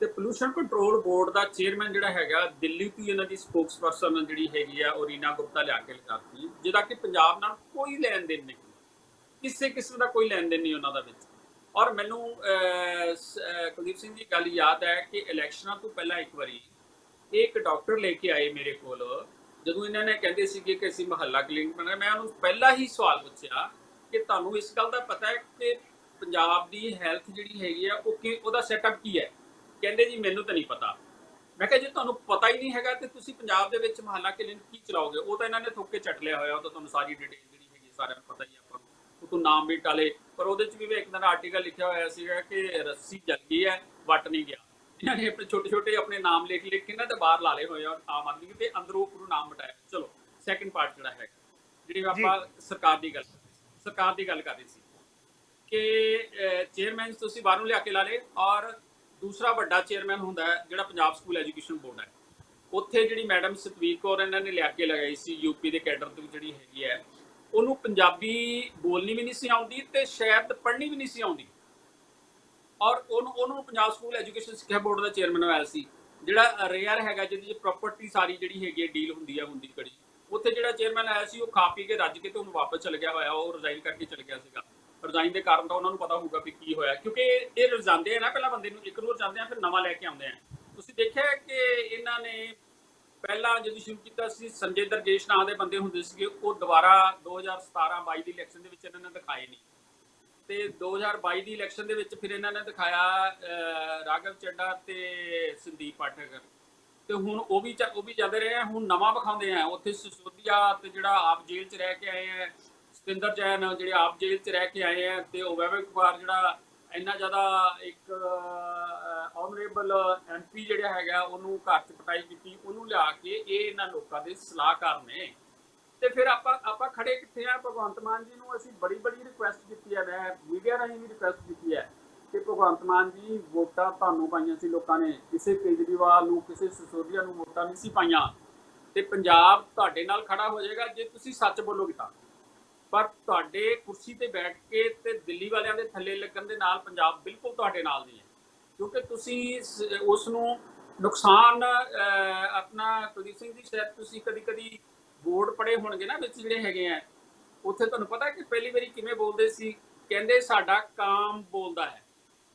ਤੇ ਪੋਲੂਸ਼ਨ ਕੰਟਰੋਲ ਬੋਰਡ ਦਾ ਚੇਅਰਮੈਨ ਜਿਹੜਾ ਹੈਗਾ, ਦਿੱਲੀ ਤੋਂ ਹੀ ਇਹਨਾਂ ਦੀ ਸਪੋਕਸਪਰਸਨ ਜਿਹੜੀ ਹੈਗੀ ਆ, ਉਹ ਰੀਨਾ ਗੁਪਤਾ ਲਿਆ ਕੇ ਲਗਾਤੀ ਜਿਹਦਾ ਕਿ ਪੰਜਾਬ ਨਾਲ ਕੋਈ ਲੈਣ ਦੇਣ ਨਹੀਂ ਕਿਸੇ ਕਿਸਮ ਦਾ ਕੋਈ ਲੈਣ ਦੇਣ ਨਹੀਂ ਉਹਨਾਂ ਦਾ ਵਿੱਚ। ਔਰ ਮੈਨੂੰ ਕੁਲਦੀਪ ਸਿੰਘ ਦੀ ਗੱਲ ਯਾਦ ਹੈ ਕਿ ਇਲੈਕਸ਼ਨਾਂ ਤੋਂ ਪਹਿਲਾਂ ਇੱਕ ਵਾਰੀ ਇੱਕ ਡਾਕਟਰ ਲੈ ਕੇ ਆਏ ਮੇਰੇ ਕੋਲ, ਜਦੋਂ ਇਹਨਾਂ ਨੇ ਕਹਿੰਦੇ ਸੀਗੇ ਕਿ ਅਸੀਂ ਮਹੱਲਾ ਕਲੀਨਿਕ ਬਣਾਉਣਾ ਮੈਂ ਉਹਨੂੰ ਪਹਿਲਾਂ ਹੀ ਸਵਾਲ ਪੁੱਛਿਆ ਕਿ ਤੁਹਾਨੂੰ ਇਸ ਗੱਲ ਦਾ ਪਤਾ ਹੈ ਕਿ ਪੰਜਾਬ ਦੀ ਹੈਲਥ ਜਿਹੜੀ ਹੈਗੀ ਆ, ਉਹ ਕਿ, ਉਹਦਾ ਸੈਟਅਪ ਕੀ ਹੈ? ਕਹਿੰਦੇ ਜੀ ਮੈਨੂੰ ਤਾਂ ਨਹੀਂ ਪਤਾ। ਮੈਂ ਕਿਹਾ ਜੇ ਤੁਹਾਨੂੰ ਪਤਾ ਹੀ ਨਹੀਂ ਹੈਗਾ ਤੇ ਤੁਸੀਂ ਪੰਜਾਬ ਦੇ ਵਿੱਚ ਮਹੱਲਾ ਕਲੀਨਿਕ ਕੀ ਚਲਾਓਗੇ? ਉਹ ਤਾਂ ਇਹਨਾਂ ਨੇ ਥੋਕ ਕੇ ਚੱਟ ਲਿਆ ਹੋਇਆ ਉਹ ਤਾਂ ਤੁਹਾਨੂੰ ਸਾਰੀ ਡਿਟੇਲ ਜਿਹੜੀ ਹੈਗੀ ਸਾਰਿਆਂ ਨੂੰ ਪਤਾ ਹੀ ਆਪਾਂ ਨੂੰ। ਉਹ ਤੋਂ ਨਾਮ ਵੀ ਟਾਲੇ ਪਰ ਉਹਦੇ 'ਚ ਵੀ ਇੱਕ ਦਿਨ ਆਰਟੀਕਲ ਲਿਖਿਆ ਹੋਇਆ ਸੀਗਾ ਕਿ ਰੱਸੀ ਜਲ ਗਈ ਹੈ ਵੱਟ ਨਹੀਂ ਗਿਆ। ਇਹਨਾਂ ਨੇ ਆਪਣੇ ਛੋਟੇ ਛੋਟੇ ਆਪਣੇ ਨਾਮ ਲਿਖ ਲਿਖ ਕੇ ਨਾ ਤੇ ਬਾਹਰ ਲਾ ਲਏ ਹੋਏ ਆ ਆਮ ਆਦਮੀ ਦੇ ਅੰਦਰੋਂ ਉੱਪਰੋਂ ਨਾਮ ਮਟਾਇਆ ਚਲੋ ਸੈਕੰਡ ਪਾਰਟ ਜਿਹੜਾ ਹੈਗਾ ਜਿਹੜੀ ਆਪਾਂ ਸਰਕਾਰ ਦੀ ਗੱਲ ਸਰਕਾਰ ਦੀ ਗੱਲ ਕਰ ਰਹੀ ਸੀ ਕਿ ਚੇਅਰਮੈਨ ਤੁਸੀਂ ਬਾਹਰੋਂ ਲਿਆ ਕੇ ਲਾ ਲੇ ਔਰ ਦੂਸਰਾ ਵੱਡਾ ਚੇਅਰਮੈਨ ਹੁੰਦਾ ਹੈ, ਜਿਹੜਾ ਪੰਜਾਬ ਸਕੂਲ ਐਜੂਕੇਸ਼ਨ ਬੋਰਡ ਹੈ। ਉੱਥੇ ਜਿਹੜੀ ਮੈਡਮ ਸਤਵੀਰ ਕੌਰ ਇਹਨਾਂ ਨੇ ਲਿਆ ਕੇ ਲਗਾਈ ਸੀ ਯੂਪੀ ਦੇ ਕੈਡਰ ਤੋਂ ਜਿਹੜੀ ਹੈਗੀ ਹੈ, ਉਹਨੂੰ ਪੰਜਾਬੀ ਬੋਲਣੀ ਵੀ ਨਹੀਂ ਸੀ ਆਉਂਦੀ ਤੇ ਸ਼ਾਇਦ ਪੜ੍ਹਨੀ ਵੀ ਨਹੀਂ ਸੀ ਆਉਂਦੀ। ਔਰ ਉਹਨੂੰ ਉਹਨੂੰ ਪੰਜਾਬ ਸਕੂਲ ਐਜੂਕੇਸ਼ਨ ਸਿੱਖਿਆ ਬੋਰਡ ਦਾ ਚੇਅਰਮੈਨ ਹੋਇਆ ਸੀ, ਜਿਹੜਾ ਰੇਅਰ ਹੈਗਾ, ਜਿਹਦੀ ਪ੍ਰਾਪਰਟੀ ਸਾਰੀ ਜਿਹੜੀ ਹੈਗੀ ਹੈ ਡੀਲ ਹੁੰਦੀ ਹੈ ਹੁੰਦੀ ਕੜੀ। ਉੱਥੇ ਜਿਹੜਾ ਚੇਅਰਮੈਨ ਆਇਆ ਸੀ, ਉਹ ਖਾ ਪੀ ਕੇ ਰੱਜ ਕੇ ਤੇ ਉਹਨੂੰ ਵਾਪਸ ਚਲ ਗਿਆ ਹੋਇਆ, ਉਹ ਰਿਜ਼ਾਈਨ ਕਰਕੇ ਚਲ ਗਿਆ ਸੀਗਾ। ਰਿਜ਼ਾਈਨ ਦੇ ਕਾਰਨ ਤਾਂ ਉਹਨਾਂ ਨੂੰ ਪਤਾ ਹੋਊਗਾ ਵੀ ਕੀ ਹੋਇਆ। ਕਿਉਂਕਿ ਇਹ ਰਜ਼ਾਂਦੇ ਆ ਨਾ ਪਹਿਲਾਂ ਬੰਦੇ ਨੂੰ ਇੱਕ ਨੂੰ ਰਜ਼ਾਂਦੇ ਆ ਫਿਰ ਨਵਾਂ ਲੈ ਕੇ ਆਉਂਦੇ ਆ। ਤੁਸੀਂ ਦੇਖਿਆ ਕਿ ਇਹਨਾਂ ਨੇ ਪਹਿਲਾਂ ਜਦੋਂ ਸ਼ੁਰੂ ਕੀਤਾ ਸੀ ਸੰਜੇ ਦਰਗੇਸ਼ ਨਾਂ ਦੇ ਬੰਦੇ ਹੁੰਦੇ ਸੀਗੇ ਉਹ ਦੁਬਾਰਾ 2017 22 ਦੀ ਇਲੈਕਸ਼ਨ ਦੇ ਵਿੱਚ ਇਹਨਾਂ ਨੇ ਦਿਖਾਏ ਨਹੀਂ। ਤੇ 2022 ਦੀ ਇਲੈਕਸ਼ਨ ਦੇ ਵਿੱਚ ਫਿਰ ਇਹਨਾਂ ਨੇ ਦਿਖਾਇਆ ਅਹ, ਰਾਘਵ ਚੱਡਾ ਤੇ ਸੰਦੀਪ ਪਾਠਕ ਤੇ ਹੁਣ ਉਹ ਵੀ ਉਹ ਵੀ ਜਾਂਦੇ ਰਹੇ ਆ ਹੁਣ ਨਵਾਂ ਵਿਖਾਉਂਦੇ ਆ। ਉੱਥੇ ਸਿਸੋਦੀਆ ਤੇ ਜਿਹੜਾ ਆਪ ਜੇਲ੍ਹ 'ਚ ਰਹਿ ਕੇ ਆਏ ਆ ਸਤਿੰਦਰ ਜੈਨ ਜਿਹੜੇ ਆਪ ਜੇਲ੍ਹ 'ਚ ਰਹਿ ਕੇ ਆਏ ਆ ਤੇ ਉਹ ਵੈਭਵ ਕੁਮਾਰ ਜਿਹੜਾ ਇੰਨਾ ਜ਼ਿਆਦਾ ਇੱਕ ਆਨਰੇਬਲ ਐਮਪੀ ਜਿਹੜਾ ਹੈਗਾ, ਉਹਨੂੰ ਘਰ 'ਚ ਪਟਾਈ ਕੀਤੀ, ਉਹਨੂੰ ਲਿਆ ਕੇ ਇਹ ਇਹਨਾਂ ਲੋਕਾਂ ਦੇ ਸਲਾਹਕਾਰ ਨੇ। ਤੇ ਫਿਰ ਆਪਾਂ ਆਪਾਂ ਖੜੇ ਕਿੱਥੇ ਆ? ਭਗਵੰਤ ਮਾਨ ਜੀ ਨੂੰ ਅਸੀਂ ਬੜੀ ਬੜੀ ਰਿਕੁਐਸਟ ਕੀਤੀ ਹੈ, ਮੈਂ ਮੀਡੀਆ ਰਾਹੀਂ ਵੀ ਰਿਕੁਐਸਟ ਕੀਤੀ ਹੈ ਕਿ ਭਗਵੰਤ ਮਾਨ ਜੀ, ਵੋਟਾਂ ਤੁਹਾਨੂੰ ਪਾਈਆਂ ਸੀ ਲੋਕਾਂ ਨੇ। ਕਿਸੇ ਕੇਜਰੀਵਾਲ ਨੂੰ, ਕਿਸੇ ਸਸੋਦੀਆ ਨੂੰ ਵੋਟਾਂ ਨਹੀਂ ਸੀ ਪਾਈਆਂ। ਤੇ ਪੰਜਾਬ ਤੁਹਾਡੇ ਨਾਲ ਖੜਾ ਹੋ ਜਾਏਗਾ, ਜੇ ਤੁਸੀਂ ਸੱਚ ਬੋਲੋਗੇ ਤਾਂ। ਪਰ ਤੁਹਾਡੇ ਕੁਰਸੀ ਤੇ ਬੈਠ ਕੇ ਤੇ ਦਿੱਲੀ ਵਾਲਿਆਂ ਦੇ ਥੱਲੇ ਲੱਗਣ ਦੇ ਨਾਲ ਪੰਜਾਬ ਬਿਲਕੁਲ ਤੁਹਾਡੇ ਨਾਲ ਨਹੀਂ ਹੈ। ਕਿਉਂਕਿ ਤੁਸੀਂ ਸ- ਉਸ ਨੂੰ ਨੁਕਸਾਨ ਆਪਣਾ ਕੁਲਦੀਪ ਸਿੰਘ ਜੀ, ਸ਼ਾਇਦ ਤੁਸੀਂ ਕਦੀ ਕਦੀ ਬੋਰਡ ਪੜੇ ਹੋਣਗੇ ਨਾ ਵਿੱਚ ਜਿਹੜੇ ਹੈਗੇ ਆ। ਉੱਥੇ ਤੁਹਾਨੂੰ ਪਤਾ ਕਿ ਪਹਿਲੀ ਵਾਰੀ ਕਿਵੇਂ ਬੋਲਦੇ ਸੀ? ਕਹਿੰਦੇ ਸਾਡਾ ਕਾਮ ਬੋਲਦਾ ਹੈ।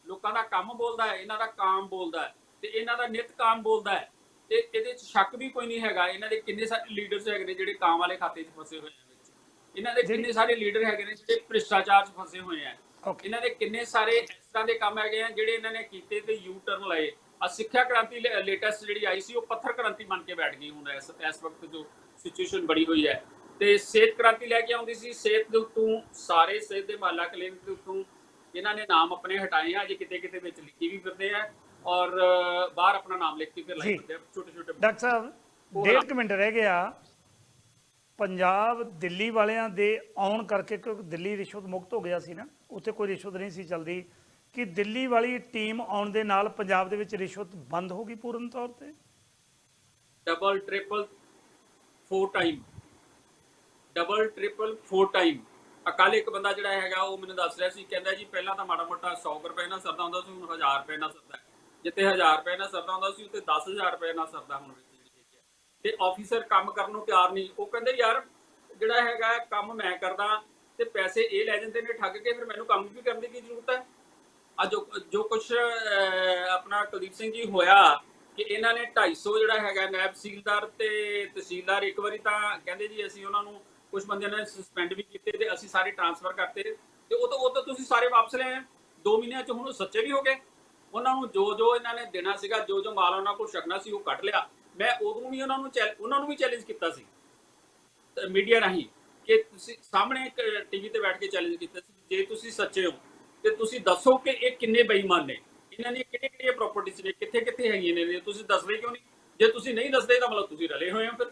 ਲੋਕਾਂ ਦਾ ਕੰਮ ਬੋਲਦਾ ਹੈ, ਇਹਨਾਂ ਦਾ ਕਾਮ ਬੋਲਦਾ ਹੈ ਤੇ ਇਹਨਾਂ ਦਾ ਨਿਤ ਕਾਮ ਬੋਲਦਾ ਹੈ। ਤੇ ਇਹਦੇ 'ਚ ਸ਼ੱਕ ਵੀ ਕੋਈ ਨਹੀਂ ਹੈਗਾ। ਇਹਨਾਂ ਦੇ ਕਿੰਨੇ ਸਾਰੇ ਲੀਡਰਸ ਹੈਗੇ ਨੇ ਜਿਹੜੇ ਕਾਮ ਵਾਲੇ ਖਾਤੇ 'ਚ ਫਸੇ ਹੋਏ ਇਹਨਾਂ ਦੇ ਕਿੰਨੇ ਸਾਰੇ ਲੀਡਰ ਹੈਗੇ ਨੇ ਜਿਹੜੇ ਭ੍ਰਿਸ਼ਟਾਚਾਰ 'ਚ ਫਸੇ ਹੋਏ ਆ। ਇਹਨਾਂ ਦੇ ਕਿੰਨੇ ਸਾਰੇ ਇਸ ਤਰ੍ਹਾਂ ਦੇ ਕੰਮ ਹੈਗੇ ਆ ਜਿਹੜੇ ਇਹਨਾਂ ਨੇ ਕੀਤੇ ਤੇ ਯੂ ਟਰਨ ਲਏ। ਆ ਸਿੱਖਿਆ ਕ੍ਰਾਂਤੀ ਲੇਟੈਸਟ ਜਿਹੜੀ ਆਈ ਸੀ ਉਹ ਪੱਥਰ ਕ੍ਰਾਂਤੀ ਬਣ ਕੇ ਬੈਠ ਗਈ ਹੁਣ ਇਸ ਇਸ ਵਕਤ ਜੋ ਸਿਚੁਏਸ਼ਨ ਬੜੀ ਹੋਈ ਹੈ। ਤੇ ਸਿਹਤ ਕ੍ਰਾਂਤੀ ਲੈ ਕੇ ਆਉਂਦੀ ਸੀ। ਸਿਹਤ ਦੇ ਉੱਤੋਂ ਸਾਰੇ ਸਿਹਤ ਦੇ ਮਾਲਾ ਕਲੀਨਿਕ ਦੇ ਉੱਤੋਂ ਇਹਨਾਂ ਨੇ ਨਾਮ ਆਪਣੇ ਹਟਾਏ ਆ। ਜੇ ਕਿਤੇ ਕਿਤੇ ਵਿੱਚ ਲਿਖੀ ਵੀ ਫਿਰਦੇ ਆ ਔਰ ਬਾਹਰ ਆਪਣਾ ਨਾਮ ਲਿਖ ਕੇ ਫਿਰ ਲਾਈ। ਫਿਰਦੇ ਆ। ਛੋਟੇ ਛੋਟੇ ਡਾਕਟਰ ਸਾਹਿਬ ਉਹ ਡੇਢ ਨਾ- ਕੁ ਮਿੰਟ ਰਹਿ ਗਿਆ। ਪੰਜਾਬ ਦਿੱਲੀ ਵਾਲਿਆਂ ਦੇ ਆਉਣ ਕਰਕੇ, ਕਿਉਂਕਿ ਦਿੱਲੀ ਰਿਸ਼ਵਤ ਮੁਕਤ ਹੋ ਗਿਆ ਸੀ ਨਾ, ਉੱਥੇ ਕੋਈ ਰਿਸ਼ਵਤ ਨਹੀਂ ਸੀ ਚੱਲਦੀ, ਕਿ ਦਿੱਲੀ ਵਾਲੀ ਟੀਮ ਆਉਣ ਦੇ ਨਾਲ ਪੰਜਾਬ ਦੇ ਵਿੱਚ ਰਿਸ਼ਵਤ ਬੰਦ ਹੋ ਗਈ ਪੂਰਨ ਤੌਰ ਤੇ? Double triple four time double triple four time ਅਕਾਲੇ ਇੱਕ ਬੰਦਾ ਜਿਹੜਾ ਹੈਗਾ, ਉਹ ਮੈਨੂੰ ਦੱਸ ਰਿਹਾ ਸੀ, ਕਹਿੰਦਾ ਜੀ ਪਹਿਲਾਂ ਤਾਂ ਮਾੜਾ ਮੋਟਾ 100 ਕੁ ਰੁਪਏ ਨਾਲ ਸਰਦਾ ਹੁੰਦਾ ਸੀ, ਹੁਣ 1000 ਰੁਪਏ ਨਾਲ ਸਰਦਾ। ਹੈ। ਜਿੱਥੇ 1000 ਰੁਪਏ ਨਾਲ ਸਰਦਾ ਹੁੰਦਾ ਸੀ, ਉੱਥੇ 10000 ਰੁਪਏ ਨਾਲ ਸਰਦਾ ਹੁਣ ਤੇ ਆਫੀਸਰ ਕੰਮ ਕਰਨ ਨੂੰ ਤਿਆਰ ਨਹੀਂ। ਉਹ ਕਹਿੰਦੇ, ਯਾਰ, ਜਿਹੜਾ ਹੈਗਾ ਕੰਮ ਮੈਂ ਕਰਦਾ ਤੇ ਪੈਸੇ ਇਹ ਲੈ ਜਾਂਦੇ ਨੇ ਠੱਗ ਕੇ, ਫਿਰ ਮੈਨੂੰ ਕੰਮ ਵੀ ਕਰਨ ਦੀ ਕੀ ਜ਼ਰੂਰਤ ਹੈ? ਆ ਜੋ ਜੋ ਕੁਝ ਆਪਣਾ ਕੁਲਦੀਪ ਸਿੰਘ ਜੀ ਹੋਇਆ ਕਿ ਇਹਨਾਂ ਨੇ 250 ਜਿਹੜਾ ਹੈਗਾ ਨਾਇਬ ਤਹਿਸੀਲਦਾਰ ਤੇ ਤਹਿਸੀਲਦਾਰ ਇੱਕ ਵਾਰੀ ਤਾਂ ਕਹਿੰਦੇ ਜੀ, ਅਸੀਂ ਉਹਨਾਂ ਨੂੰ ਕੁਝ ਬੰਦਿਆਂ ਨੇ ਸਸਪੈਂਡ ਵੀ ਕੀਤੇ ਤੇ ਅਸੀਂ ਸਾਰੇ ਟ੍ਰਾਂਸਫਰ ਕਰਤੇ ਤੇ ਉਹ ਤਾਂ ਉਹ ਤਾਂ ਤੁਸੀਂ ਸਾਰੇ ਵਾਪਸ ਲੈ ਆਏ 2 ਮਹੀਨਿਆਂ ਚ ਹੁਣ ਉਹ ਸੱਚੇ ਵੀ ਹੋ ਗਏ। ਉਹਨਾਂ ਨੂੰ ਜੋ ਜੋ ਇਹਨਾਂ ਨੇ ਦੇਣਾ ਸੀਗਾ, ਜੋ ਜੋ ਮਾਲ ਉਹਨਾਂ ਕੋਲ ਛਕਣਾ ਸੀ, ਉਹ ਕੱਟ ਲਿਆ। ਮੈਂ ਉਦੋਂ ਵੀ ਉਹਨਾਂ ਨੂੰ ਉਹਨਾਂ ਨੂੰ ਵੀ ਚੈਲੰਜ ਕੀਤਾ ਸੀ। ਮੀਡੀਆ ਰਾਹੀਂ ਕਿ ਤੁਸੀਂ ਸਾਹਮਣੇ ਟੀਵੀ ਤੇ ਬੈਠ ਕੇ ਚੈਲੰਜ ਕੀਤਾ ਸੀ ਜੇ ਤੁਸੀਂ ਸੱਚੇ ਹੋ, ਤੇ ਤੁਸੀਂ ਦੱਸੋ ਕਿ ਇਹ ਕਿੰਨੇ ਬੇਈਮਾਨ ਨੇ। ਇਹਨਾਂ ਦੀ ਕਿਹੜੇ ਕਿਹੜੇ ਪ੍ਰਾਪਰਟੀਆਂ ਨੇ ਕਿੱਥੇ ਕਿੱਥੇ ਹੈਗੀਆਂ ਨੇ ਤੁਸੀਂ ਦੱਸਦੇ ਕਿਉਂ ਨਹੀਂ? ਜੇ ਤੁਸੀਂ ਨਹੀਂ ਦੱਸਦੇ ਤਾਂ ਮਤਲਬ ਤੁਸੀਂ ਰਲੇ ਹੋਏ ਹੋ ਫਿਰ।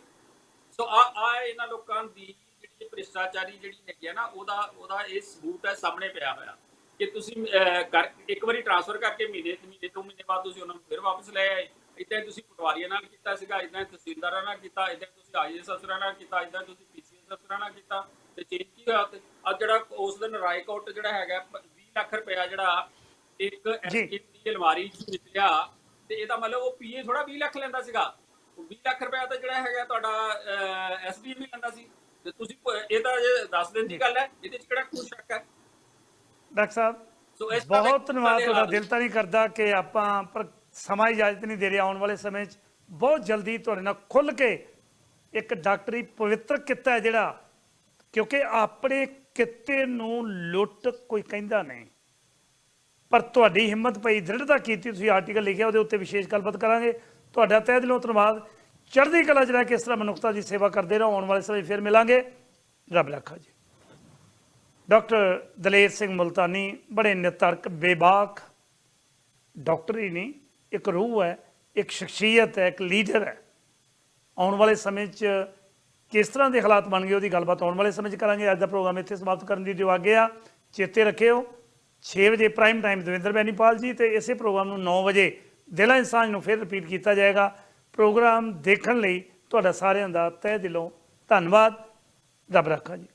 ਸੋ ਆ ਆ ਇਹਨਾਂ ਲੋਕਾਂ ਦੀ ਜਿਹੜੀ ਭ੍ਰਿਸ਼ਟਾਚਾਰੀ ਜਿਹੜੀ ਹੈਗੀ ਆ ਨਾ, ਉਹਦਾ ਉਹਦਾ ਇਹ ਸਬੂਤ ਹੈ, ਸਾਹਮਣੇ ਪਿਆ ਹੋਇਆ ਕਿ ਤੁਸੀਂ ਇੱਕ ਵਾਰੀ ਟ੍ਰਾਂਸਫਰ ਕਰਕੇ ਮਹੀਨੇ ਮਹੀਨੇ ਤੋਂ ਮਹੀਨੇ ਬਾਅਦ ਤੁਸੀਂ ਉਹਨਾਂ ਨੂੰ ਫਿਰ ਵਾਪਸ ਲੈ ਆਏ। ਇਦਾਂ ਤੁਸੀਂ ਪਟਵਾਰੀਆਂ ਨਾਲ ਕੀਤਾ ਸੀਗਾ ਇਦਾਂ ਤਹਿਸੀਲਦਾਰਾਂ ਨਾਲ ਕੀਤਾ ਇਦਾਂ ਤੁਸੀਂ ਆਈਐਸ ਅਫਸਰਾਂ ਨਾਲ ਕੀਤਾ ਇਦਾਂ ਤੁਸੀਂ ਪੀਸੀਐਸ ਅਫਸਰਾਂ ਨਾਲ ਕੀਤਾ ਤੇ ਚੇਂਜ ਕੀ ਹੋਇਆ ਤੇ ਆ ਜਿਹੜਾ ਉਸ ਦਿਨ ਰਾਇਕਆਊਟ ਜਿਹੜਾ ਹੈਗਾ 20 ਲੱਖ ਰੁਪਇਆ ਜਿਹੜਾ ਇੱਕ ਜੀ। ਐਸਕੇ ਦੀ ਅਲਮਾਰੀ ਚ ਨਿਕਲਿਆ ਤੇ ਇਹਦਾ ਮਤਲਬ ਉਹ ਪੀਏ ਥੋੜਾ 20 ਲੱਖ ਲੈਂਦਾ ਸੀਗਾ। ਉਹ 20 ਲੱਖ ਰੁਪਇਆ ਤਾਂ ਜਿਹੜਾ ਹੈਗਾ ਤੁਹਾਡਾ ਐਸਡੀਐਮ ਹੀ ਲੈਂਦਾ ਸੀ। ਤੇ ਤੁਸੀਂ ਇਹ ਤਾਂ ਜੇ 10 ਦਿਨ ਦੀ ਗੱਲ ਹੈ ਇਹਦੇ ਚ ਕਿਹੜਾ ਕੋਈ ਸ਼ੱਕ ਹੈ? ਡਾਕਟਰ ਸਾਹਿਬ ਬਹੁਤ ਧੰਨਵਾਦ ਤੁਹਾਡਾ ਦਿਲ ਤਾਂ ਨਹੀਂ ਕਰਦਾ ਕਿ ਆਪਾਂ ਪਰ ਸਮਾਂ ਇਜਾਜ਼ਤ ਨਹੀਂ ਦੇ ਰਿਹਾ ਆਉਣ ਵਾਲੇ ਸਮੇਂ 'ਚ। ਬਹੁਤ ਜਲਦੀ ਤੁਹਾਡੇ ਨਾਲ ਖੁੱਲ ਕੇ ਇੱਕ ਡਾਕਟਰੀ ਪਵਿੱਤਰ ਕਿੱਤਾ ਹੈ ਜਿਹੜਾ, ਕਿਉਂਕਿ ਆਪਣੇ ਕਿੱਤੇ ਨੂੰ ਲੁੱਟ ਕੋਈ ਕਹਿੰਦਾ ਨਹੀਂ। ਪਰ ਤੁਹਾਡੀ ਹਿੰਮਤ ਪਈ, ਦ੍ਰਿੜਤਾ ਕੀਤੀ, ਤੁਸੀਂ ਆਰਟੀਕਲ ਲਿਖਿਆ, ਉਹਦੇ ਉੱਤੇ ਵਿਸ਼ੇਸ਼ ਗੱਲਬਾਤ ਕਰਾਂਗੇ। ਤੁਹਾਡਾ ਤਹਿ ਦਿਲੋਂ ਧੰਨਵਾਦ। ਚੜ੍ਹਦੀ ਕਲਾ ਜਿਹੜਾ ਕਿਸ ਤਰ੍ਹਾਂ ਮਨੁੱਖਤਾ ਦੀ ਸੇਵਾ ਕਰਦੇ ਰਹੋ, ਆਉਣ ਵਾਲੇ ਸਮੇਂ ਫਿਰ ਮਿਲਾਂਗੇ। ਰੱਬ ਰੱਖਾ ਜੀ। ਡਾਕਟਰ ਦਲੇਰ ਸਿੰਘ ਮੁਲਤਾਨੀ ਬੜੇ ਨਿਤਰਕ, ਬੇਬਾਕ ਡਾਕਟਰ ਹੀ ਨਹੀਂ ਇੱਕ ਰੂਹ ਹੈ, ਇੱਕ ਸ਼ਖਸੀਅਤ ਹੈ, ਇੱਕ ਲੀਡਰ ਹੈ। ਆਉਣ ਵਾਲੇ ਸਮੇਂ 'ਚ ਕਿਸ ਤਰ੍ਹਾਂ ਦੇ ਹਾਲਾਤ ਬਣ ਗਏ ਉਹਦੀ ਗੱਲਬਾਤ ਆਉਣ ਵਾਲੇ ਸਮੇਂ 'ਚ ਕਰਾਂਗੇ। ਅੱਜ ਦਾ ਪ੍ਰੋਗਰਾਮ ਇੱਥੇ ਸਮਾਪਤ ਕਰਨ ਦੀ ਦਿਓ ਆ ਚੇਤੇ ਰੱਖਿਓ 6 ਵਜੇ ਪ੍ਰਾਈਮ ਟਾਈਮ ਦਵਿੰਦਰ ਬੈਨੀਪਾਲ ਜੀ ਤੇ ਇਸੇ ਪ੍ਰੋਗਰਾਮ ਨੂੰ 9 ਵਜੇ ਦਿਲਾਂ ਇਨਸਾਨ ਨੂੰ ਫਿਰ ਰਿਪੀਟ ਕੀਤਾ ਜਾਏਗਾ। ਪ੍ਰੋਗਰਾਮ ਦੇਖਣ ਲਈ ਤੁਹਾਡਾ ਸਾਰਿਆਂ ਦਾ ਤਹਿ ਦਿਲੋਂ ਧੰਨਵਾਦ। ਰੱਬ ਰੱਖਾ ਜੀ।